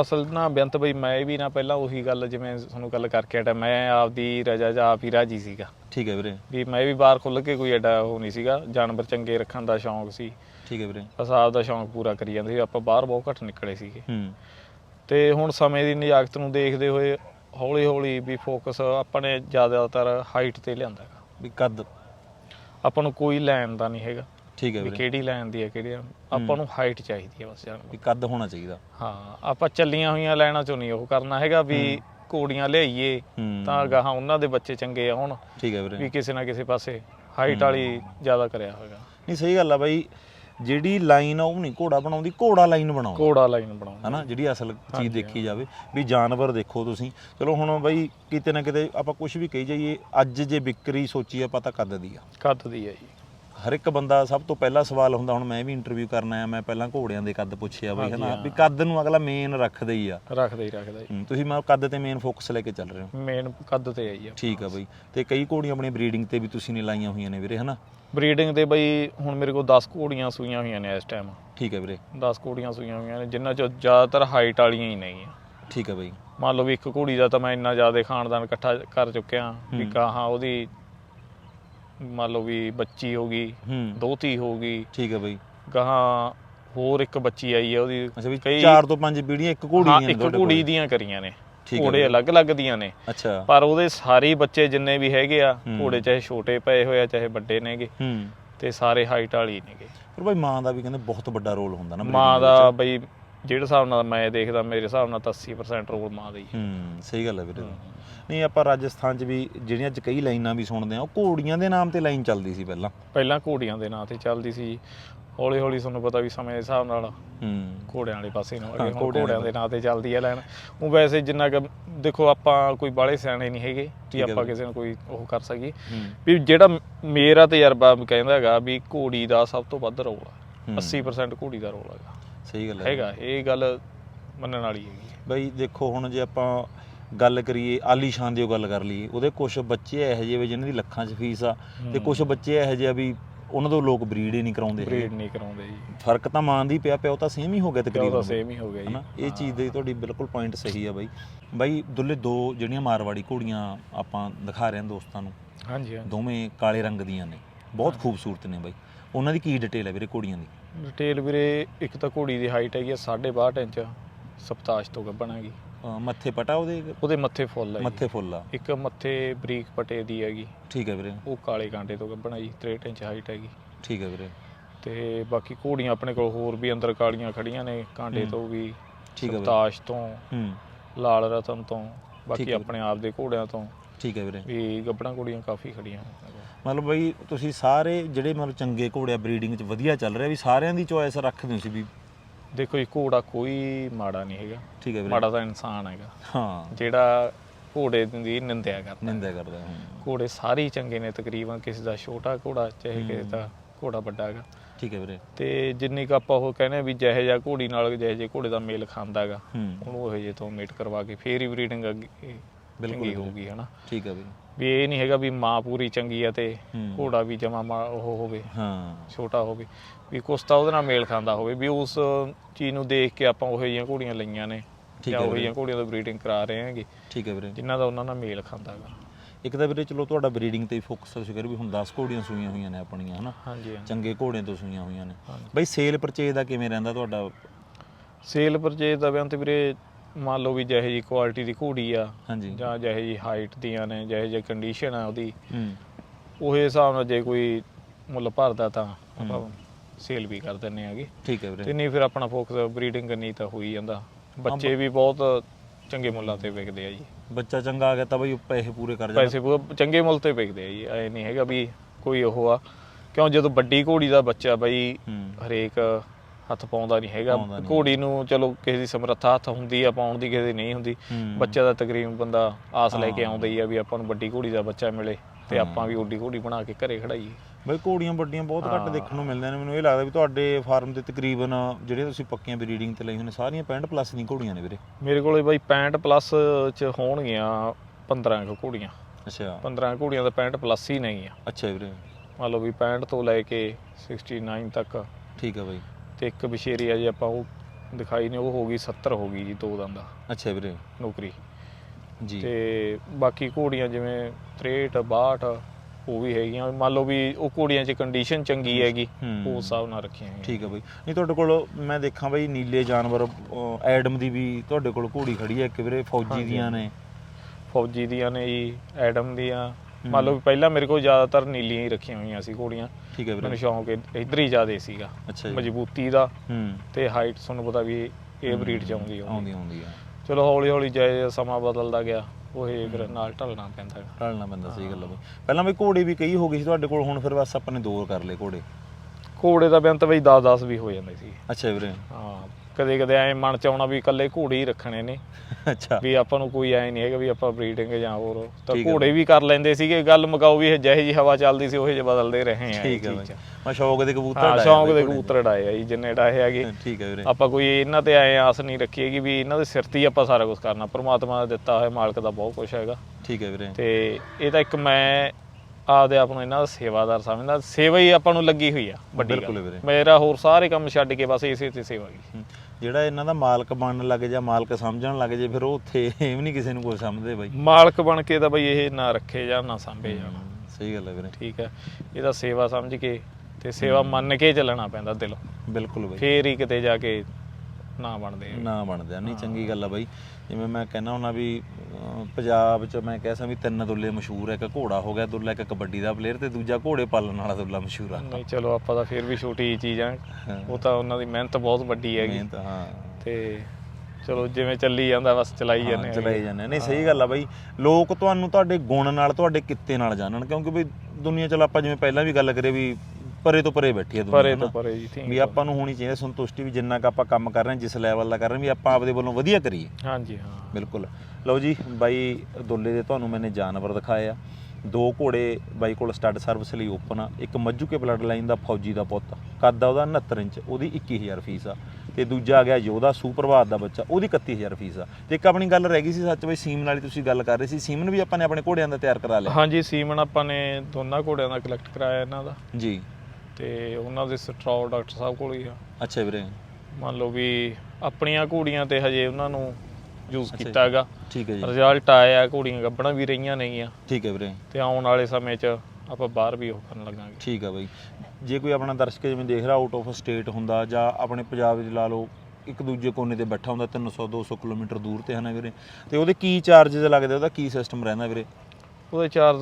ਅਸਲ ਨਾ ਬੇਅੰਤ ਬਈ ਮੈਂ ਵੀ ਨਾ ਪਹਿਲਾਂ ਉਹੀ ਗੱਲ ਜਿਵੇਂ ਤੁਹਾਨੂੰ ਗੱਲ ਕਰਕੇ ਹਟਿਆ ਮੈਂ ਆਪਦੀ ਰਜਾ ਜਾਂ ਆਪ ਹੀ ਰਾਜੀ ਸੀਗਾ। ਠੀਕ ਹੈ ਵੀਰੇ। ਵੀ ਮੈਂ ਵੀ ਬਾਹਰ ਖੁੱਲ ਕੇ ਕੋਈ ਐਡਾ ਉਹ ਨਹੀਂ ਸੀਗਾ ਜਾਨਵਰ ਚੰਗੇ ਰੱਖਣ ਦਾ ਸ਼ੌਂਕ ਸੀ। ਠੀਕ ਹੈ ਵੀਰੇ। ਆਪ ਦਾ ਸ਼ੌਂਕ ਪੂਰਾ ਕਰੀ ਜਾਂਦੇ ਸੀ ਆਪਾਂ ਬਾਹਰ ਬਹੁਤ ਘੱਟ ਨਿਕਲੇ ਸੀਗੇ। ਹੂੰ। ਤੇ ਹੁਣ ਸਮੇਂ ਦੀ ਨਿਯਾਕਤ ਨੂੰ ਦੇਖਦੇ ਹੋਏ ਹੌਲੀ ਹੌਲੀ ਵੀ ਫੋਕਸ ਆਪਣੇ ਜ਼ਿਆਦਾਤਰ ਹਾਈਟ ਤੇ ਲਿਆਂਦਾ ਵੀ ਕੱਦ। ਆਪਾਂ ਨੂੰ ਕੋਈ ਲੈਣ ਦਾ ਨਹੀਂ ਹੈਗਾ। ਠੀਕ ਹੈ ਵੀ ਵੀਰੇ। ਕਿਹੜੀ ਲੈਣ ਦੀ ਹੈ ਕਿਹੜੀ ਆਪਾਂ ਨੂੰ ਹਾਈਟ ਚਾਹੀਦੀ ਹੈ ਬਸ ਜਾਨਵਰ ਵੀ ਕੱਦ ਹੋਣਾ ਚਾਹੀਦਾ। ਹਾਂ ਆਪਾਂ ਚੱਲੀਆਂ ਹੋਈਆਂ ਲੈਣਾ ਚੋਂ ਨਹੀਂ ਉਹ ਕਰਨਾ ਹੈਗਾ ਵੀ ਘੋੜੀਆਂ ਲਿਆਈਏ ਹੂੰ। ਤਾਂ ਗਾਹਾਂ ਉਹਨਾਂ ਦੇ ਬੱਚੇ ਚੰਗੇ ਆ ਹੁਣ। ਠੀਕ ਹੈ ਵੀਰੇ। ਵੀ ਕਿਸੇ ਨਾ ਕਿਸੇ ਪਾਸੇ ਹਾਈਟ ਵਾਲੀ ਜ਼ਿਆਦਾ ਕਰਿਆ ਹੋਵੇਗਾ ਨਹੀਂ ਸਹੀ ਗੱਲ ਆ ਬਾਈ। ਜਿਹੜੀ ਲਾਈਨ ਆ ਉਹ ਨਹੀਂ ਘੋੜਾ ਬਣਾਉਂਦੀ ਘੋੜਾ ਲਾਈਨ ਬਣਾਉਂਦਾ। ਘੋੜਾ ਲਾਈਨ ਬਣਾਉਣਾ ਹਨਾ? ਜਿਹੜੀ ਅਸਲ ਚੀਜ਼ ਦੇਖੀ ਜਾਵੇ। ਵੀ ਜਾਨਵਰ ਦੇਖੋ ਤੁਸੀਂ। ਚਲੋ ਹੁਣ ਬਾਈ ਕਿਤੇ ਨਾ ਕਿਤੇ ਆਪਾਂ ਕੁਝ ਵੀ ਕਹੀ ਜਾਈਏ ਅੱਜ ਜੇ ਵਿਕਰੀ ਸੋਚੀ ਆਪਾਂ ਤਾਂ ਕੱਦ ਦੀ ਆ। ਕੱਦ ਦੀ ਹੈ ਜੀ। ਹਰ ਇੱਕ ਬੰਦਾ ਸਭ ਤੋਂ ਪਹਿਲਾ ਸਵਾਲ ਹੁੰਦਾ ਹੁਣ ਮੈਂ ਵੀ ਇੰਟਰਵਿਊ ਕਰਨ ਆਇਆ ਮੈਂ ਪਹਿਲਾਂ ਘੋੜਿਆਂ ਦੇ ਕੱਦ ਪੁੱਛਿਆ ਬਈ ਹਨਾ? ਵੀ ਕੱਦ ਨੂੰ ਅਗਲਾ ਮੇਨ ਰੱਖਦਾ ਹੀ ਆ। ਰੱਖਦਾ ਹੀ ਰੱਖਦਾ ਹੂੰ, ਤੁਸੀਂ ਮੈਂ ਕੱਦ ਤੇ ਮੇਨ ਫੋਕਸ ਲੈ ਕੇ ਚੱਲ ਰਹੇ ਹੋ? ਮੇਨ ਕੱਦ ਤੇ ਹੈ ਜੀ ਠੀਕ ਆ ਬਈ। ਤੇ ਕਈ ਘੋੜੀਆਂ ਆਪਣੀ ਬਰੀਡਿੰਗ ਤੇ ਵੀ ਤੁਸੀਂ ਨੇ ਲਾਈਆਂ ਹੋਈਆਂ ਨੇ ਵੀਰੇ ਹਨਾ? ਬਰੀਡਿੰਗ ਤੇ ਬਈ ਹੁਣ ਮੇਰੇ ਕੋਲ 10 ਘੋੜੀਆਂ ਸੂਈਆਂ ਹੋਈਆਂ ਨੇ ਇਸ ਟਾਈਮ ਠੀਕ ਹੈ ਵੀਰੇ। 10 ਘੋੜੀਆਂ ਸੂਈਆਂ ਹੋਈਆਂ ਨੇ ਜਿਨ੍ਹਾਂ ਚੋਂ ਜ਼ਿਆਦਾਤਰ ਹਾਈਟ ਵਾਲੀਆਂ ਹੀ ਨਹੀਂ ਆ ਠੀਕ ਹੈ ਬਈ। ਮੰਨ ਲਓ ਵੀ ਇੱਕ ਘੋੜੀ ਦਾ ਤਾਂ ਮੈਂ ਇੰਨਾ ਜ਼ਿਆਦਾ ਖਾਨਦਾਨ ਇਕੱਠਾ ਕਰ ਚੁੱਕਿਆ ਵੀ ਗਾਹਾਂ ਉਹਦੀ ਮੰਨ ਲਓ ਵੀ ਬੱਚੀ ਹੋ ਗਈ ਹੂੰ ਦੋਤੀ ਹੋ ਗਈ ਠੀਕ ਹੈ ਬਈ ਗਾਹਾਂ ਹੋਰ ਇੱਕ ਬੱਚੀ ਆਈ ਹੈ ਉਹਦੀ ਅੱਛਾ ਵੀ ਕਈ- ਚਾਰ ਤੋਂ ਪੰਜ ਬੀੜੀਆਂ ਇੱਕ ਘੋੜੀ ਹਾਂ ਦੀਆਂ ਇੱਕ ਤੁਹਾਡੇ ਘੋੜੀ। ਦੀਆਂ ਕਰੀਆਂ ਨੇ ਠੀਕ ਹੈ ਘੋੜੇ। ਅਲੱਗ-ਅਲੱਗ ਦੀਆਂ ਨੇ ਅੱਛਾ ਪਰ ਉਹਦੇ ਸਾਰੇ ਹੀ ਬੱਚੇ ਜਿੰਨੇ ਵੀ ਹੈਗੇ ਆ। ਘੋੜੇ ਚਾਹੇ ਛੋਟੇ ਪਏ ਹੋਏ ਆ ਚਾਹੇ ਵੱਡੇ ਨੇਗੇ ਹੂੰ ਤੇ ਸਾਰੇ ਹਾਈਟ ਵਾਲੀ ਨੇਗੇ ਪਰ ਬਾਈ ਮਾਂ ਦਾ ਵੀ ਕਹਿੰਦੇ ਬਹੁਤ ਵੱਡਾ ਰੋਲ ਹੁੰਦਾ ਨਾ ਮਾਂ ਦਾ। ਬਈ ਜਿਹੜੇ ਹਿਸਾਬ ਨਾਲ ਮੈਂ ਦੇਖਦਾ ਮੇਰੇ ਹਿਸਾਬ ਨਾਲ ਤਾਂ 80% ਰੋਲ ਮਾਂ ਦਾ ਹੀ ਸਹੀ ਗੱਲ ਹੈ ਵੀਰੇ। ਨਹੀਂ ਆਪਾਂ ਰਾਜਸਥਾਨ 'ਚ ਵੀ ਜਿਹੜੀਆਂ ਅੱਜ ਕਈ ਲਾਈਨਾਂ ਵੀ ਸੁਣਦੇ ਆ ਉਹ ਘੋੜੀਆਂ ਦੇ ਨਾਮ ਤੇ ਲਾਈਨ ਚੱਲਦੀ ਸੀ ਪਹਿਲਾਂ। ਪਹਿਲਾਂ ਘੋੜੀਆਂ ਦੇ ਨਾਂ ਤੇ ਚੱਲਦੀ ਸੀ ਹੌਲੀ ਹੌਲੀ ਤੁਹਾਨੂੰ ਪਤਾ ਵੀ ਸਮੇਂ ਦੇ ਹਿਸਾਬ ਨਾਲ ਹੂੰ। ਘੋੜਿਆਂ ਵਾਲੇ ਪਾਸੇ ਨੂੰ ਅੱਗੇ ਹੁਣ ਘੋੜਿਆਂ ਦੇ। ਨਾਂ ਤੇ ਚੱਲਦੀ ਹੈ ਲੈਣ ਉਹ ਵੈਸੇ ਜਿੰਨਾ ਕੁ ਦੇਖੋ ਆਪਾਂ ਕੋਈ ਬਾਲੇ ਸਿਆਣੇ ਨਹੀਂ ਹੈਗੇ ਕਿ ਆਪਾਂ। ਕਿਸੇ ਨੂੰ ਕੋਈ ਉਹ ਕਰ ਸਕੀਏ। ਵੀ ਜਿਹੜਾ ਮੇਰਾ ਤਜਰਬਾ ਕਹਿੰਦਾ ਹੈਗਾ ਵੀ ਘੋੜੀ ਦਾ ਸਭ ਤੋਂ ਵੱਧ ਰੋਲ ਆ ਹੂੰ। 80% ਘੋੜੀ ਦਾ ਰੋਲ ਹੈਗਾ। ਸਹੀ ਗੱਲ ਹੈ ਹੈਗਾ ਇਹ ਗੱਲ ਮੰਨਣ ਵਾਲੀ ਹੈਗੀ। ਬਈ ਦੇਖੋ ਹੁਣ ਜੇ ਆਪਾਂ ਗੱਲ ਕਰੀਏ ਆਲੀਸ਼ਾਨ ਦੀ ਉਹ ਗੱਲ ਕਰ ਲਈਏ ਉਹਦੇ ਕੁਝ ਬੱਚੇ ਇਹੋ ਜਿਹੇ ਵੀ ਜਿਨ੍ਹਾਂ ਦੀ ਲੱਖਾਂ 'ਚ ਫੀਸ ਆ ਤੇ ਕੁਝ ਬੱਚੇ ਇਹੋ ਜਿਹੇ ਆ ਵੀ ਉਹਨਾਂ ਤੋਂ ਲੋਕ ਬਰੀਡ ਹੀ ਨਹੀਂ ਕਰਾਉਂਦੇ। ਬਰੀਡ ਨਹੀਂ ਕਰਾਉਂਦੇ ਜੀ। ਫ਼ਰਕ ਤਾਂ ਮਾਂ ਦੀ ਪਿਆ ਪਿਆ ਉਹ ਤਾਂ ਸੇਮ ਹੀ ਹੋ ਗਿਆ ਤੇ ਉਹ ਤਕਰੀਬਨ ਤਾਂ ਸੇਮ ਹੀ ਹੋ ਗਿਆ ਜੀ। ਇਹ ਚੀਜ਼ ਦੇ ਤੁਹਾਡੀ ਬਿਲਕੁਲ ਪੁਆਇੰਟ ਸਹੀ ਆ ਬਾਈ। ਬਾਈ ਦੁੱਲੇ ਦੋ ਜਿਹੜੀਆਂ ਮਾਰਵਾੜੀ ਘੋੜੀਆਂ ਆਪਾਂ ਦਿਖਾ ਰਹੇ ਹਾਂ ਦੋਸਤਾਂ ਨੂੰ ਹਾਂਜੀ ਹਾਂਜੀ। ਦੋਵੇਂ ਕਾਲੇ ਰੰਗ ਦੀਆਂ ਨੇ। ਬਹੁਤ ਖੂਬਸੂਰਤ ਨੇ ਬਾਈ। ਉਹਨਾਂ ਦੀ ਕੀ ਡਿਟੇਲ ਹੈ ਵੀਰੇ ਘੋੜੀਆਂ ਦੀ? ਡਿਟੇਲ ਵੀਰੇ ਇੱਕ ਤਾਂ ਘੋੜੀ ਦੀ ਹਾਈਟ ਹੈਗੀ ਆ 6.5 ਇੰਚ ਸਪਤਾਸ਼ ਤੋਂ ਗੱਭਣ ਹੈਗੀ। ਮੱਥੇ ਪਟਾ ਉਹਦੇ? ਉਹਦੇ ਮੱਥੇ ਫੁੱਲ ਹੈ। ਮੱਥੇ ਫੁੱਲ ਆ। ਇੱਕ ਮੱਥੇ ਬਰੀਕ ਪਟੇ ਦੀ ਹੈਗੀ। ਠੀਕ ਹੈ ਵੀਰੇ। ਉਹ ਕਾਲੇ ਕਾਂਟੇ ਤੋਂ ਗੱਭਣ ਹੈ ਜੀ 63 ਇੰਚ ਹਾਈਟ ਹੈਗੀ। ਠੀਕ ਹੈ ਵੀਰੇ। ਤੇ ਬਾਕੀ ਘੋੜੀਆਂ ਆਪਣੇ ਕੋਲ ਹੋਰ ਵੀ ਅੰਦਰ ਕਾਲੀਆਂ ਖੜੀਆਂ ਨੇ ਕਾਂਟੇ ਹੂੰ। ਤੋਂ ਵੀ ਠੀਕ ਹੈ ਵੀਰੇ। ਸਪਤਾਸ਼ ਤੋਂ ਹੂੰ। ਲਾਲ ਰਤਨ ਤੋਂ ਠੀਕ ਬਾਕੀ ਹੈ। ਆਪਣੇ ਆਪ ਦੇ ਘੋੜਿਆਂ ਤੋਂ ਠੀਕ ਹੈ ਵੀਰੇ। ਵੀ ਗੱਭਣਾ ਘੋੜੀਆਂ ਕਾਫੀ ਖੜੀਆਂ ਨੇ। ਮਤਲਬ ਬਈ ਤੁਸੀਂ ਸਾਰੇ ਜਿਹੜੇ ਮਤਲਬ ਚੰਗੇ ਘੋੜੇ ਆ ਬਰੀਡਿੰਗ 'ਚ ਵਧੀਆ ਚੱਲ ਰਿਹਾ ਵੀ ਸਾਰਿਆਂ ਦੀ ਚੋਇਸ ਰੱਖਦੇ ਹੋ ਸੀ ਵੀ? ਦੇਖੋ ਜੀ ਘੋੜਾ ਕੋਈ ਮਾੜਾ ਨਹੀਂ ਹੈਗਾ। ਠੀਕ ਹੈ ਵੀਰੇ। ਮਾੜਾ ਤਾਂ ਇਨਸਾਨ ਹੈਗਾ। ਹਾਂ। ਜਿਹੜਾ ਘੋੜੇ ਦੀ ਨਿੰਦਿਆ ਕਰਦਾ। ਨਿੰਦਿਆ ਕਰਦਾ ਹਾਂ। ਘੋੜੇ ਸਾਰੇ ਹੀ ਚੰਗੇ ਨੇ ਤਕਰੀਬਨ ਕਿਸੇ ਦਾ ਛੋਟਾ ਘੋੜਾ ਚਾਹੇ ਕਿਸੇ। ਦਾ ਘੋੜਾ ਵੱਡਾ ਹੈਗਾ। ਠੀਕ ਹੈ ਵੀਰੇ। ਤੇ ਜਿੰਨੀ ਕੁ ਆਪਾਂ ਉਹ ਕਹਿੰਦੇ ਆ ਵੀ ਜਿਹੇ ਜਿਹਾ ਘੋੜੀ ਨਾਲ ਜਿਹੇ ਜਿਹੇ ਘੋੜੇ ਦਾ ਮੇਲ ਖਾਂਦਾ ਹੈਗਾ ਉਹਨੂੰ ਉਹ ਜਿਹੇ ਤੋਂ ਮੇਟ ਕਰਵਾ ਕੇ ਫੇਰ ਹੀ ਬਰੀਡਿੰਗ ਅੱਗੇ ਬਿਲਕੁਲ। ਹੋਊਗੀ ਹਨਾ ਠੀਕ ਹੈ ਵੀਰੇ। ਵੀ ਇਹ ਨਹੀਂ ਹੈਗਾ ਵੀ ਮਾਂ ਪੂਰੀ ਚੰਗੀ ਆ ਤੇ ਹੂੰ। ਘੋੜਾ ਵੀ ਜਮਾ ਉਹ ਹੋਵੇ ਹਾਂ। ਛੋਟਾ ਹੋਵੇ। ਵੀ ਕੁਛ ਤਾਂ ਉਹਦੇ ਨਾਲ ਮੇਲ ਖਾਂਦਾ ਹੋਵੇ ਵੀ ਉਸ ਚੀਜ਼ ਨੂੰ ਦੇਖ ਕੇ ਆਪਾਂ ਉਹੋ ਜਿਹੀਆਂ ਘੋੜੀਆਂ ਲਈਆਂ ਨੇ ਠੀਕ ਹੈ ਉਹੋ। ਜਿਹੀਆਂ ਘੋੜੀਆਂ ਤੋਂ ਬਰੀਡਿੰਗ ਕਰਾ ਰਹੇ ਹਾਂਗੇ ਠੀਕ ਹੈ ਵੀਰੇ। ਜਿਨ੍ਹਾਂ ਦਾ ਉਹਨਾਂ ਨਾਲ ਮੇਲ ਖਾਂਦਾ ਹੈਗਾ ਇੱਕ ਤਾਂ ਵੀਰੇ ਚਲੋ ਤੁਹਾਡਾ ਬਰੀਡਿੰਗ ਤੇ ਫੋਕਸ ਤੁਸੀਂ ਕਰ ਵੀ ਹੁਣ 10 ਘੋੜੀਆਂ ਸੂਈਆਂ ਹੋਈਆਂ ਨੇ ਆਪਣੀਆਂ ਹਨਾ? ਚੰਗੇ ਘੋੜਿਆਂ ਤੋਂ ਸੂਈਆਂ ਹੋਈਆਂ ਨੇ। ਬਈ ਸੇਲ ਪਰਚੇਜ ਦਾ ਕਿਵੇਂ ਰਹਿੰਦਾ ਤੁਹਾਡਾ? ਸੇਲ ਪਰਚੇਜ ਦਾ ਬਿਆਨ ਤੇ ਵੀਰੇ ਮੰਨ ਲਓ ਵੀ ਜਿਹੇ ਜੀ ਕੁਆਲਿਟੀ ਦੀ ਘੋੜੀ ਆ ਹਾਂਜੀ। ਜਾਂ ਜਿਹੇ ਜੀ ਹਾਈਟ ਦੀਆਂ ਨੇ ਜਿਹੇ ਜਿਹੇ ਕੰਡੀਸ਼ਨ ਆ ਉਹਦੀ ਹੂੰ। ਉਹ ਹਿਸਾਬ ਨਾਲ ਜੇ ਕੋਈ ਮੁੱਲ ਭਰਦਾ ਤਾਂ ਆਪਾਂ ਸੇਲ ਵੀ ਕਰ ਦਿੰਨੇ ਆਗੇ ਠੀਕ ਹੈ ਤੇ ਵੀਰੇ ਨਹੀਂ ਫਿਰ ਆਪਣਾ ਫੋਕਸ ਬਰੀਡਿੰਗ ਕਰਨੀ ਤਾਂ ਹੋਈ ਜਾਂਦਾ। ਬੱਚੇ ਵੀ ਬਹੁਤ ਚੰਗੇ ਮੁੱਲਾਂ ਤੇ ਵਿਕਦੇ ਆ ਜੀ। ਬੱਚਾ ਚੰਗਾ ਆ ਗਿਆ ਤਾਂ ਬਈ ਪੈਸੇ ਪੂਰੇ ਕਰ ਜਾਂਦਾ ਪੈਸੇ ਬਹੁਤ ਚੰਗੇ ਮੁੱਲ ਤੇ ਵਿਕਦੇ ਆ ਜੀ ਐ ਨਹੀਂ ਹੈਗਾ ਵੀ ਕੋਈ ਉਹ ਆ। ਕਿਉਂ ਜਦੋਂ ਵੱਡੀ ਘੋੜੀ ਦਾ ਬੱਚਾ ਬਈ ਹੂੰ। ਹਰੇਕ ਹੱਥ ਪਾਉਂਦਾ ਨਹੀਂ ਹੈਗਾ। ਪਾਉਂਦਾ ਨਹੀਂ। ਘੋੜੀ ਨੂੰ ਚਲੋ ਕਿਸੇ ਦੀ ਸਮਰੱਥਾ ਹੱਥ ਹੁੰਦੀ ਆ ਪਾਉਣ ਦੀ ਕਿਸੇ ਦੀ ਨਹੀਂ ਹੁੰਦੀ। ਹੂੰ। ਬੱਚਾ ਦਾ ਤਕਰੀਬਨ ਬੰਦਾ ਆਸ ਲੈ ਕੇ। ਆਉਂਦਾ ਹੀ ਆ ਵੀ ਆਪਾਂ ਨੂੰ ਵੱਡੀ ਘੋੜੀ ਦਾ ਬੱਚਾ ਮਿਲੇ ਤੇ। ਆਪਾਂ ਵੀ ਓਡੀ ਘੋੜੀ ਬਣਾ ਕੇ ਘਰੇ ਖੜਾਈਏ। ਬਈ ਘੋੜੀਆਂ ਵੱਡੀਆਂ ਬਹੁਤ ਘੱਟ। ਦੇਖਣ ਨੂੰ ਮਿਲਦੀਆਂ ਨੇ। ਮੈਨੂੰ ਇਹ ਲੱਗਦਾ ਵੀ ਤੁਹਾਡੇ ਫਾਰਮ ਤੇ ਤਕਰੀਬਨ ਜਿਹੜੀਆਂ ਤੁਸੀਂ ਪੱਕੀਆਂ ਬਰੀਡਿੰਗ ਤੇ ਲਈ ਹੋਈਆਂ ਨੇ ਸਾਰੀਆਂ 65 ਪਲੱਸ ਦੀਆਂ ਘੋੜੀਆਂ ਨੇ ਵੀਰੇ। ਮੇਰੇ ਕੋਲੇ ਬਾਈ 65 ਪਲੱਸ ਚ ਹੋਣਗੀਆਂ 15 ਕੁ ਘੋੜੀਆਂ। ਅੱਛਾ। 15 ਘੋੜੀਆਂ ਦਾ 65 ਪਲੱਸ ਹੀ ਨਹੀਂ ਆ ਅੱਛਾ ਵੀਰੇ। ਮੰਨ ਲਓ ਵੀ 65 ਤੋਂ ਲੈ ਕੇ 69 ਤੱਕ। ਠੀਕ ਹੈ ਬਈ। ਤੇ ਇੱਕ ਵਿਸ਼ੇਰੀ ਆ ਜੇ ਆਪਾਂ ਉਹ ਦਿਖਾਈ ਨੇ ਉਹ ਹੋ ਗਈ 70 ਹੋ ਗਈ ਜੀ ਦੋ ਦੰਦ ਦਾ ਅੱਛਾ ਵੀਰੇ। ਨੌਕਰੀ। ਜੀ। ਤੇ ਬਾਕੀ ਘੋੜੀਆਂ ਜਿਵੇਂ 63 62 ਉਹ ਵੀ ਹੈਗੀਆਂ। ਮੰਨ ਲਓ ਵੀ ਉਹ ਘੋੜੀਆਂ 'ਚ ਕੰਡੀਸ਼ਨ ਚੰਗੀ ਹੈਗੀ ਹੂੰ। ਉਸ ਹਿਸਾਬ ਨਾਲ ਰੱਖੀਆਂ ਹੈਗੀਆਂ ਠੀਕ ਹੈ ਬਈ। ਨਹੀਂ ਤੁਹਾਡੇ ਕੋਲ ਮੈਂ ਦੇਖਾਂ ਬਈ ਨੀਲੇ ਜਾਨਵਰ ਐਡਮ ਦੀ ਵੀ ਤੁਹਾਡੇ ਕੋਲ ਘੋੜੀ ਖੜੀ ਹੈ ਇੱਕ ਵੀਰੇ ਫੌਜੀ ਦੀਆਂ ਨੇ। ਫੌਜੀ ਦੀਆਂ ਨੇ ਜੀ ਐਡਮ ਦੀਆਂ। ਮੰਨ ਲਓ ਵੀ ਪਹਿਲਾਂ ਮੇਰੇ ਕੋਲ ਜ਼ਿਆਦਾਤਰ ਨੀਲੀਆਂ ਹੀ ਰੱਖੀਆਂ ਹੋਈਆਂ ਸੀ ਘੋੜੀਆਂ। ਠੀਕ ਹੈ ਮੈਨੂੰ ਵੀਰੇ ਸ਼ੌਂਕ ਇ- ਇੱਧਰ ਹੀ ਜ਼ਿਆਦੇ ਸੀਗਾ। ਅੱਛਾ ਜੀ। ਮਜ਼ਬੂਤੀ ਦਾ ਹੂੰ। ਤੇ ਹਾਈਟ ਤੁਹਾਨੂੰ ਪਤਾ ਵੀ ਇਹ ਬਰੀਡ ਚ ਆਉਂਦੀ ਆ ਆਉਂਦੀ ਆਉਂਦੀ ਆ। ਚਲੋ ਹੌਲੀ ਹੌਲੀ ਜਿਹਾ ਸਮਾਂ ਬਦਲਦਾ ਗਿਆ। ਉਹ ਇਹ ਫਿਰ ਨਾਲ ਢਲਣਾ ਪੈਂਦਾ ਗਾ। ਢਲਣਾ ਪੈਂਦਾ ਸਹੀ ਗੱਲ ਬਈ। ਪਹਿਲਾਂ ਬਈ ਘੋੜੇ ਵੀ ਕਈ ਹੋ ਗਏ ਸੀ ਤੁਹਾਡੇ ਕੋਲ ਹੁਣ ਫਿਰ ਬਸ ਆਪਾਂ ਨੇ ਦੋ ਕਰ ਲਏ ਘੋੜੇ। ਘੋੜੇ ਦਾ ਬਿਆਨ ਤਾਂ ਬਈ 10 10 ਵੀ ਹੋ ਜਾਂਦੇ ਸੀ। ਅੱਛਾ ਵੀਰੇ। ਹਾਂ। ਕਦੇ ਕਦੇ ਐ ਮਨ ਚ ਆਉਣਾ ਵੀ ਇਕੱਲੇ ਘੋੜੇ ਹੀ ਰੱਖਣੇ ਨੇ। ਅੱਛਾ। ਵੀ ਆਪਾਂ ਨੂੰ ਕੋਈ ਐ ਨਹੀਂ ਹੈਗਾ ਵੀ ਆਪਾਂ ਬਰੀਡਿੰਗ ਜਾਂ ਹੋਰ। ਤਾਂ ਘੋੜੇ ਵੀ ਕਰ ਲੈਂਦੇ ਸੀਗੇ ਗੱਲ ਮੁਕਾਓ ਵੀ ਜਿਹੇ ਜੀ ਹਵਾ ਚੱਲਦੀ ਸੀ ਉਹੇ ਜਿਹੇ ਬਦਲਦੇ ਰਹੇ ਆ ਠੀਕ ਹੈ। ਮੈਂ ਸ਼ੌਕ ਦੇ ਕਬੂਤਰ ਹਾਂ ਡਾਏ ਸ਼ੌਂਕ ਦੇ ਕਬੂਤਰ ਡਾਏ ਆ ਜੀ ਜਿੰਨੇ ਡਾਏ ਹੈਗੇ। ਠੀਕ ਹੈ ਵੀਰੇ। ਆਪਾਂ ਕੋਈ ਇਹਨਾਂ ਤੇ ਐ ਆਸ ਨਹੀਂ ਰੱਖੀ ਹੈਗੀ ਵੀ ਇਹਨਾਂ ਦੇ ਸਿਰ ਤੇ ਹੀ ਆਪਾਂ ਸਾਰਾ ਕੁਝ ਕਰਨਾ। ਪ੍ਰਮਾਤਮਾ ਦਾ ਦਿੱਤਾ ਹੋਇਆ ਮਾਲਕ ਦਾ ਬਹੁਤ ਕੁਝ ਹੈਗਾ। ਠੀਕ ਹੈ ਵੀਰੇ। ਤੇ ਇਹ ਤਾਂ ਇੱਕ ਮੈਂ ਆਪਦੇ ਆਪ ਨੂੰ ਇਹਨਾਂ ਦਾ ਸੇਵਾਦਾਰ ਸਮਝਦਾ ਸੇਵਾ ਹੀ ਆਪਾਂ ਨੂੰ ਲੱਗੀ ਹੋਈ ਆ ਵੱਡੀ ਬਿਲਕੁਲ ਵੀਰੇ। ਮੇਰਾ ਹੋਰ ਸਾਰੇ ਕੰਮ ਛੱਡ ਕੇ ਬਸ ਇਸੇ ਤੇ ਸੇਵਾ ਗਈ। ਹੂੰ। ਜਿਹੜਾ ਇਹਨਾਂ ਦਾ ਮਾਲਕ ਬਣਨ ਲੱਗ ਜਾ ਮਾਲਕ ਸਮਝਣ ਲੱਗ ਜੇ ਫਿਰ ਉਹ ਉੱਥੇ ਇਹ ਵੀ ਨਹੀਂ ਕਿਸੇ ਨੂੰ ਕੋਈ ਸਮਝਦੇ ਬਾਈ। ਮਾਲਕ ਬਣ ਕੇ ਤਾਂ ਬਈ ਇਹ ਨਾ ਰੱਖੇ ਜਾਂ ਨਾ ਸਾਂਭੇ ਜਾਣ। ਸਹੀ ਗੱਲ ਹੈ ਵੀਰੇ। ਠੀਕ ਹੈ। ਇਹਦਾ ਸੇਵਾ ਸਮਝ ਕੇ ਤੇ ਸੇਵਾ ਮੰਨ ਕੇ ਚੱਲਣਾ ਪੈਂਦਾ ਦਿਲੋਂ। ਬਿਲਕੁਲ ਬਾਈ। ਫੇਰ ਹੀ ਕਿਤੇ ਜਾ ਕੇ ਨਾ ਬਣਦੇ ਆ। ਨਾ ਬਣਦੇ ਆ। ਨਹੀਂ ਚੰਗੀ ਗੱਲ ਆ ਬਾਈ। ਜਿਵੇਂ ਮੈਂ ਕਹਿੰਦਾ ਹੁੰਦਾ ਵੀ ਅਹ, ਪੰਜਾਬ 'ਚ ਮੈਂ ਕਹਿ ਸਾਂ ਵੀ ਤਿੰਨ ਦੁੱਲੇ ਮਸ਼ਹੂਰ ਆ ਇੱਕ ਘੋੜਾ ਹੋ ਗਿਆ ਦੁੱਲਾ ਇੱਕ ਕਬੱਡੀ ਦਾ ਪਲੇਅਰ ਤੇ ਦੂਜਾ ਘੋੜੇ ਪਾਲਣ ਵਾਲਾ ਦੁੱਲਾ ਮਸ਼ਹੂਰ ਆ। ਨਹੀਂ ਚਲੋ ਆਪਾਂ ਤਾਂ ਫਿਰ ਵੀ ਛੋਟੀ ਜਿਹੀ ਚੀਜ਼ ਆ। ਉਹ ਤਾਂ ਉਹਨਾਂ ਦੀ ਮਿਹਨਤ ਬਹੁਤ ਵੱਡੀ ਹੈਗੀ। ਮਿਹਨਤ ਹਾਂ। ਤੇ ਚਲੋ ਜਿਵੇਂ ਚੱਲੀ ਜਾਂਦਾ ਬਸ ਚਲਾਈ ਜਾਂਦੇ ਆ। ਚਲਾਈ ਜਾਂਦੇ ਆ। ਨਹੀਂ ਸਹੀ ਗੱਲ ਆ ਬਾਈ। ਲੋਕ ਤੁਹਾਨੂੰ ਤੁਹਾਡੇ ਗੁਣ ਨਾਲ ਤੁਹਾਡੇ ਕਿੱਤੇ ਨਾਲ ਜਾਣਨ ਕਿਉਂਕਿ ਬਈ ਦੁਨੀਆ ਚਲ ਆਪਾਂ ਜਿਵੇਂ ਪਹਿਲਾਂ ਵੀ ਗੱਲ ਕਰੇ ਵੀ ਪਰੇ ਤੋਂ ਪਰੇ ਬੈਠੀ ਆ ਦੁਨੀਆ ਪਰੇ ਤੋਂ ਨਾ। ਪਰੇ ਜੀ ਠੀਕ ਵੀ ਆਪਾਂ ਨੂੰ ਹੋਣੀ ਚਾਹੀਦੀ ਸੰਤੁਸ਼ਟੀ ਵੀ ਜਿੰਨਾ ਕ ਆਪਾਂ ਕੰਮ ਕਰ ਰਹੇ ਹਾਂ ਜਿਸ ਲੈਵਲ ਦਾ ਕਰ ਰਹੇ ਹਾਂ ਵੀ ਆਪਾਂ ਆਪਦੇ ਵੱਲੋਂ ਵਧੀਆ ਕਰੀਏ। ਹਾਂਜੀ ਹਾਂ। ਬਿਲਕੁਲ। ਲਓ ਜੀ ਬਾਈ ਦੁੱਲੇ ਦੇ ਤੁਹਾਨੂੰ ਮੈਨੇ ਜਾਨਵਰ ਦਿਖਾਏ ਆ। ਦੋ ਘੋੜੇ ਬਾਈ ਕੋਲ ਸਟੱਡ ਸਰਵਿਸ ਲਈ ਓਪਨ ਆ। ਇੱਕ ਮੱਜੂ ਕੇ ਬਲੱਡ ਲਾਈਨ ਦਾ ਫੌਜੀ ਦਾ ਪੁੱਤ। ਕੱਦ ਆ ਉਹਦਾ 69 ਇੰਚ ਉਹਦੀ 21000 ਫੀਸ ਆ। ਤੇ ਦੂਜਾ ਆ ਗਿਆ ਯੋਧਾ ਸੁਪਰਭਾਤ ਦਾ ਬੱਚਾ ਉਹਦੀ 31000 ਫੀਸ ਆ। ਤੇ ਇੱਕ ਆਪਣੀ ਗੱਲ ਰਹਿ ਗਈ ਸੀ ਸੱਚ ਬਈ ਸੀਮਨ ਵਾਲੀ ਤੁਸੀਂ ਗੱਲ ਕਰ ਰਹੇ ਸੀ। ਸੀਮਨ ਵੀ ਆਪਾਂ ਨੇ ਆਪਣੇ ਘੋੜਿਆਂ ਦਾ ਤਿਆਰ ਕਰਾ ਲਿਆ। ਹਾਂਜੀ ਸੀਮਨ ਆਪਾਂ ਨੇ ਦੋਨਾਂ ਘੋੜਿਆਂ ਦਾ ਕਲੈਕਟ ਕਰਾਇਆ ਇਹਨਾਂ ਦਾ। ਜੀ। ਤੇ ਉਹਨਾਂ ਦੇ ਸਟਰੋਲ ਡਾਕਟਰ ਸਾਹਿਬ ਕੋਲ ਹੀ ਆ। ਅੱਛਾ ਵੀਰੇ। ਮੰਨ ਲਓ ਵੀ ਆਪਣੀਆਂ ਘੋੜੀਆਂ ਤੇ ਹਜੇ ਉਹਨਾਂ ਨੂੰ ਯੂਜ਼ ਕੀਤਾ ਹੈਗਾ। ਠੀਕ ਹੈ ਜੀ। ਰਿਜ਼ਲਟ ਆਇਆ ਘੋੜੀਆਂ ਗੱਬਣਾ ਵੀ ਰਹੀਆਂ ਨੇਗੀਆਂ। ਠੀਕ ਹੈ ਵੀਰੇ। ਤੇ ਆਉਣ ਵਾਲੇ ਸਮੇਂ 'ਚ ਆਪਾਂ ਬਾਹਰ ਵੀ ਉਹ ਕਰਨ ਲੱਗਾਂਗੇ। ਠੀਕ ਆ ਬਾਈ। ਜੇ ਕੋਈ ਆਪਣਾ ਦਰਸ਼ਕ ਜਿਵੇਂ ਦੇਖ ਰਿਹਾ ਆਊਟ ਆਫ ਸਟੇਟ ਹੁੰਦਾ ਜਾਂ ਆਪਣੇ ਪੰਜਾਬ ਵਿੱਚ ਲਾ ਲਓ ਇੱਕ ਦੂਜੇ ਕੋਨੇ ਤੇ ਬੈਠਾ ਹੁੰਦਾ 300 200 ਕਿਲੋਮੀਟਰ ਦੂਰ ਤੇ ਹਨਾ ਵੀਰੇ। ਤੇ ਉਹਦੇ ਕੀ ਚਾਰजेस ਲੱਗਦੇ? ਉਹਦਾ ਕੀ ਸਿਸਟਮ ਰਹਿੰਦਾ ਵੀਰੇ? ਉਹਦੇ ਚਾਰਜ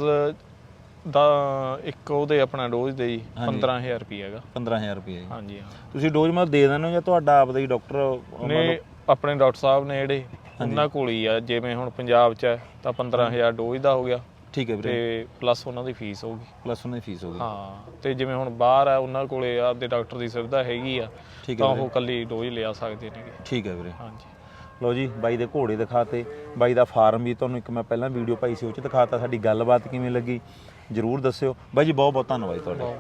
ਦਾ ਇੱਕ ਉਹਦੇ ਆਪਣਾ ਡੋਜ਼ ਦੇ ਜੀ 15000 ਰੁਪਏ ਹੈਗਾ। 15000 ਰੁਪਏ ਹਾਂਜੀ ਹਾਂ। ਤੁਸੀਂ ਡੋਜ਼ ਮਤਲਬ ਦੇ ਦਿੰਦੇ ਹੋ ਜਾਂ ਤੁਹਾਡਾ ਆਪਦਾ ਹੀ ਡਾਕਟਰ ਨੇ ਆਪਣੇ ਡਾਕਟਰ ਸਾਹਿਬ ਨੇ ਜਿਹੜੇ ਉਹਨਾਂ ਕੋਲ ਹੀ ਆ। ਜਿਵੇਂ ਹੁਣ ਪੰਜਾਬ 'ਚ ਹੈ ਤਾਂ 15000 ਡੋਜ਼ ਦਾ ਹੋ ਗਿਆ। ਠੀਕ ਹੈ ਵੀਰੇ। ਤੇ ਪਲੱਸ ਉਹਨਾਂ ਦੀ ਫੀਸ ਹੋਊਗੀ ਪਲੱਸ ਉਹਨਾਂ ਦੀ ਫੀਸ ਹੋਗੀ ਹਾਂ ਤੇ ਜਿਵੇਂ ਹੁਣ ਬਾਹਰ ਆ ਉਹਨਾਂ ਕੋਲੇ ਆਪਦੇ ਡਾਕਟਰ ਦੀ ਸੁਵਿਧਾ ਹੈਗੀ ਆ ਤਾਂ ਉਹ ਕੱਲੀ ਡੋਜ਼ ਲਿਆ ਸਕਦੇ ਨੇਗੇ ਠੀਕ ਹੈ ਵੀਰੇ। ਹਾਂਜੀ। ਲਓ ਜੀ ਬਾਈ ਦੇ ਘੋੜੇ ਦਿਖਾਤੇ। ਬਾਈ ਦਾ ਫਾਰਮ ਵੀ ਤੁਹਾਨੂੰ ਇੱਕ ਮੈਂ ਪਹਿਲਾਂ ਵੀਡੀਓ ਪਾਈ ਸੀ ਉਹ ਚ ਦਿਖਾਤਾ। ਸਾਡੀ ਗੱਲਬਾਤ ਕਿਵੇਂ ਲੱਗੀ? ਜਰੂਰ ਦੱਸਿਓ। ਬਾਈ ਜੀ ਬਹੁਤ ਬਹੁਤ ਧੰਨਵਾਦ ਤੁਹਾਡਾ।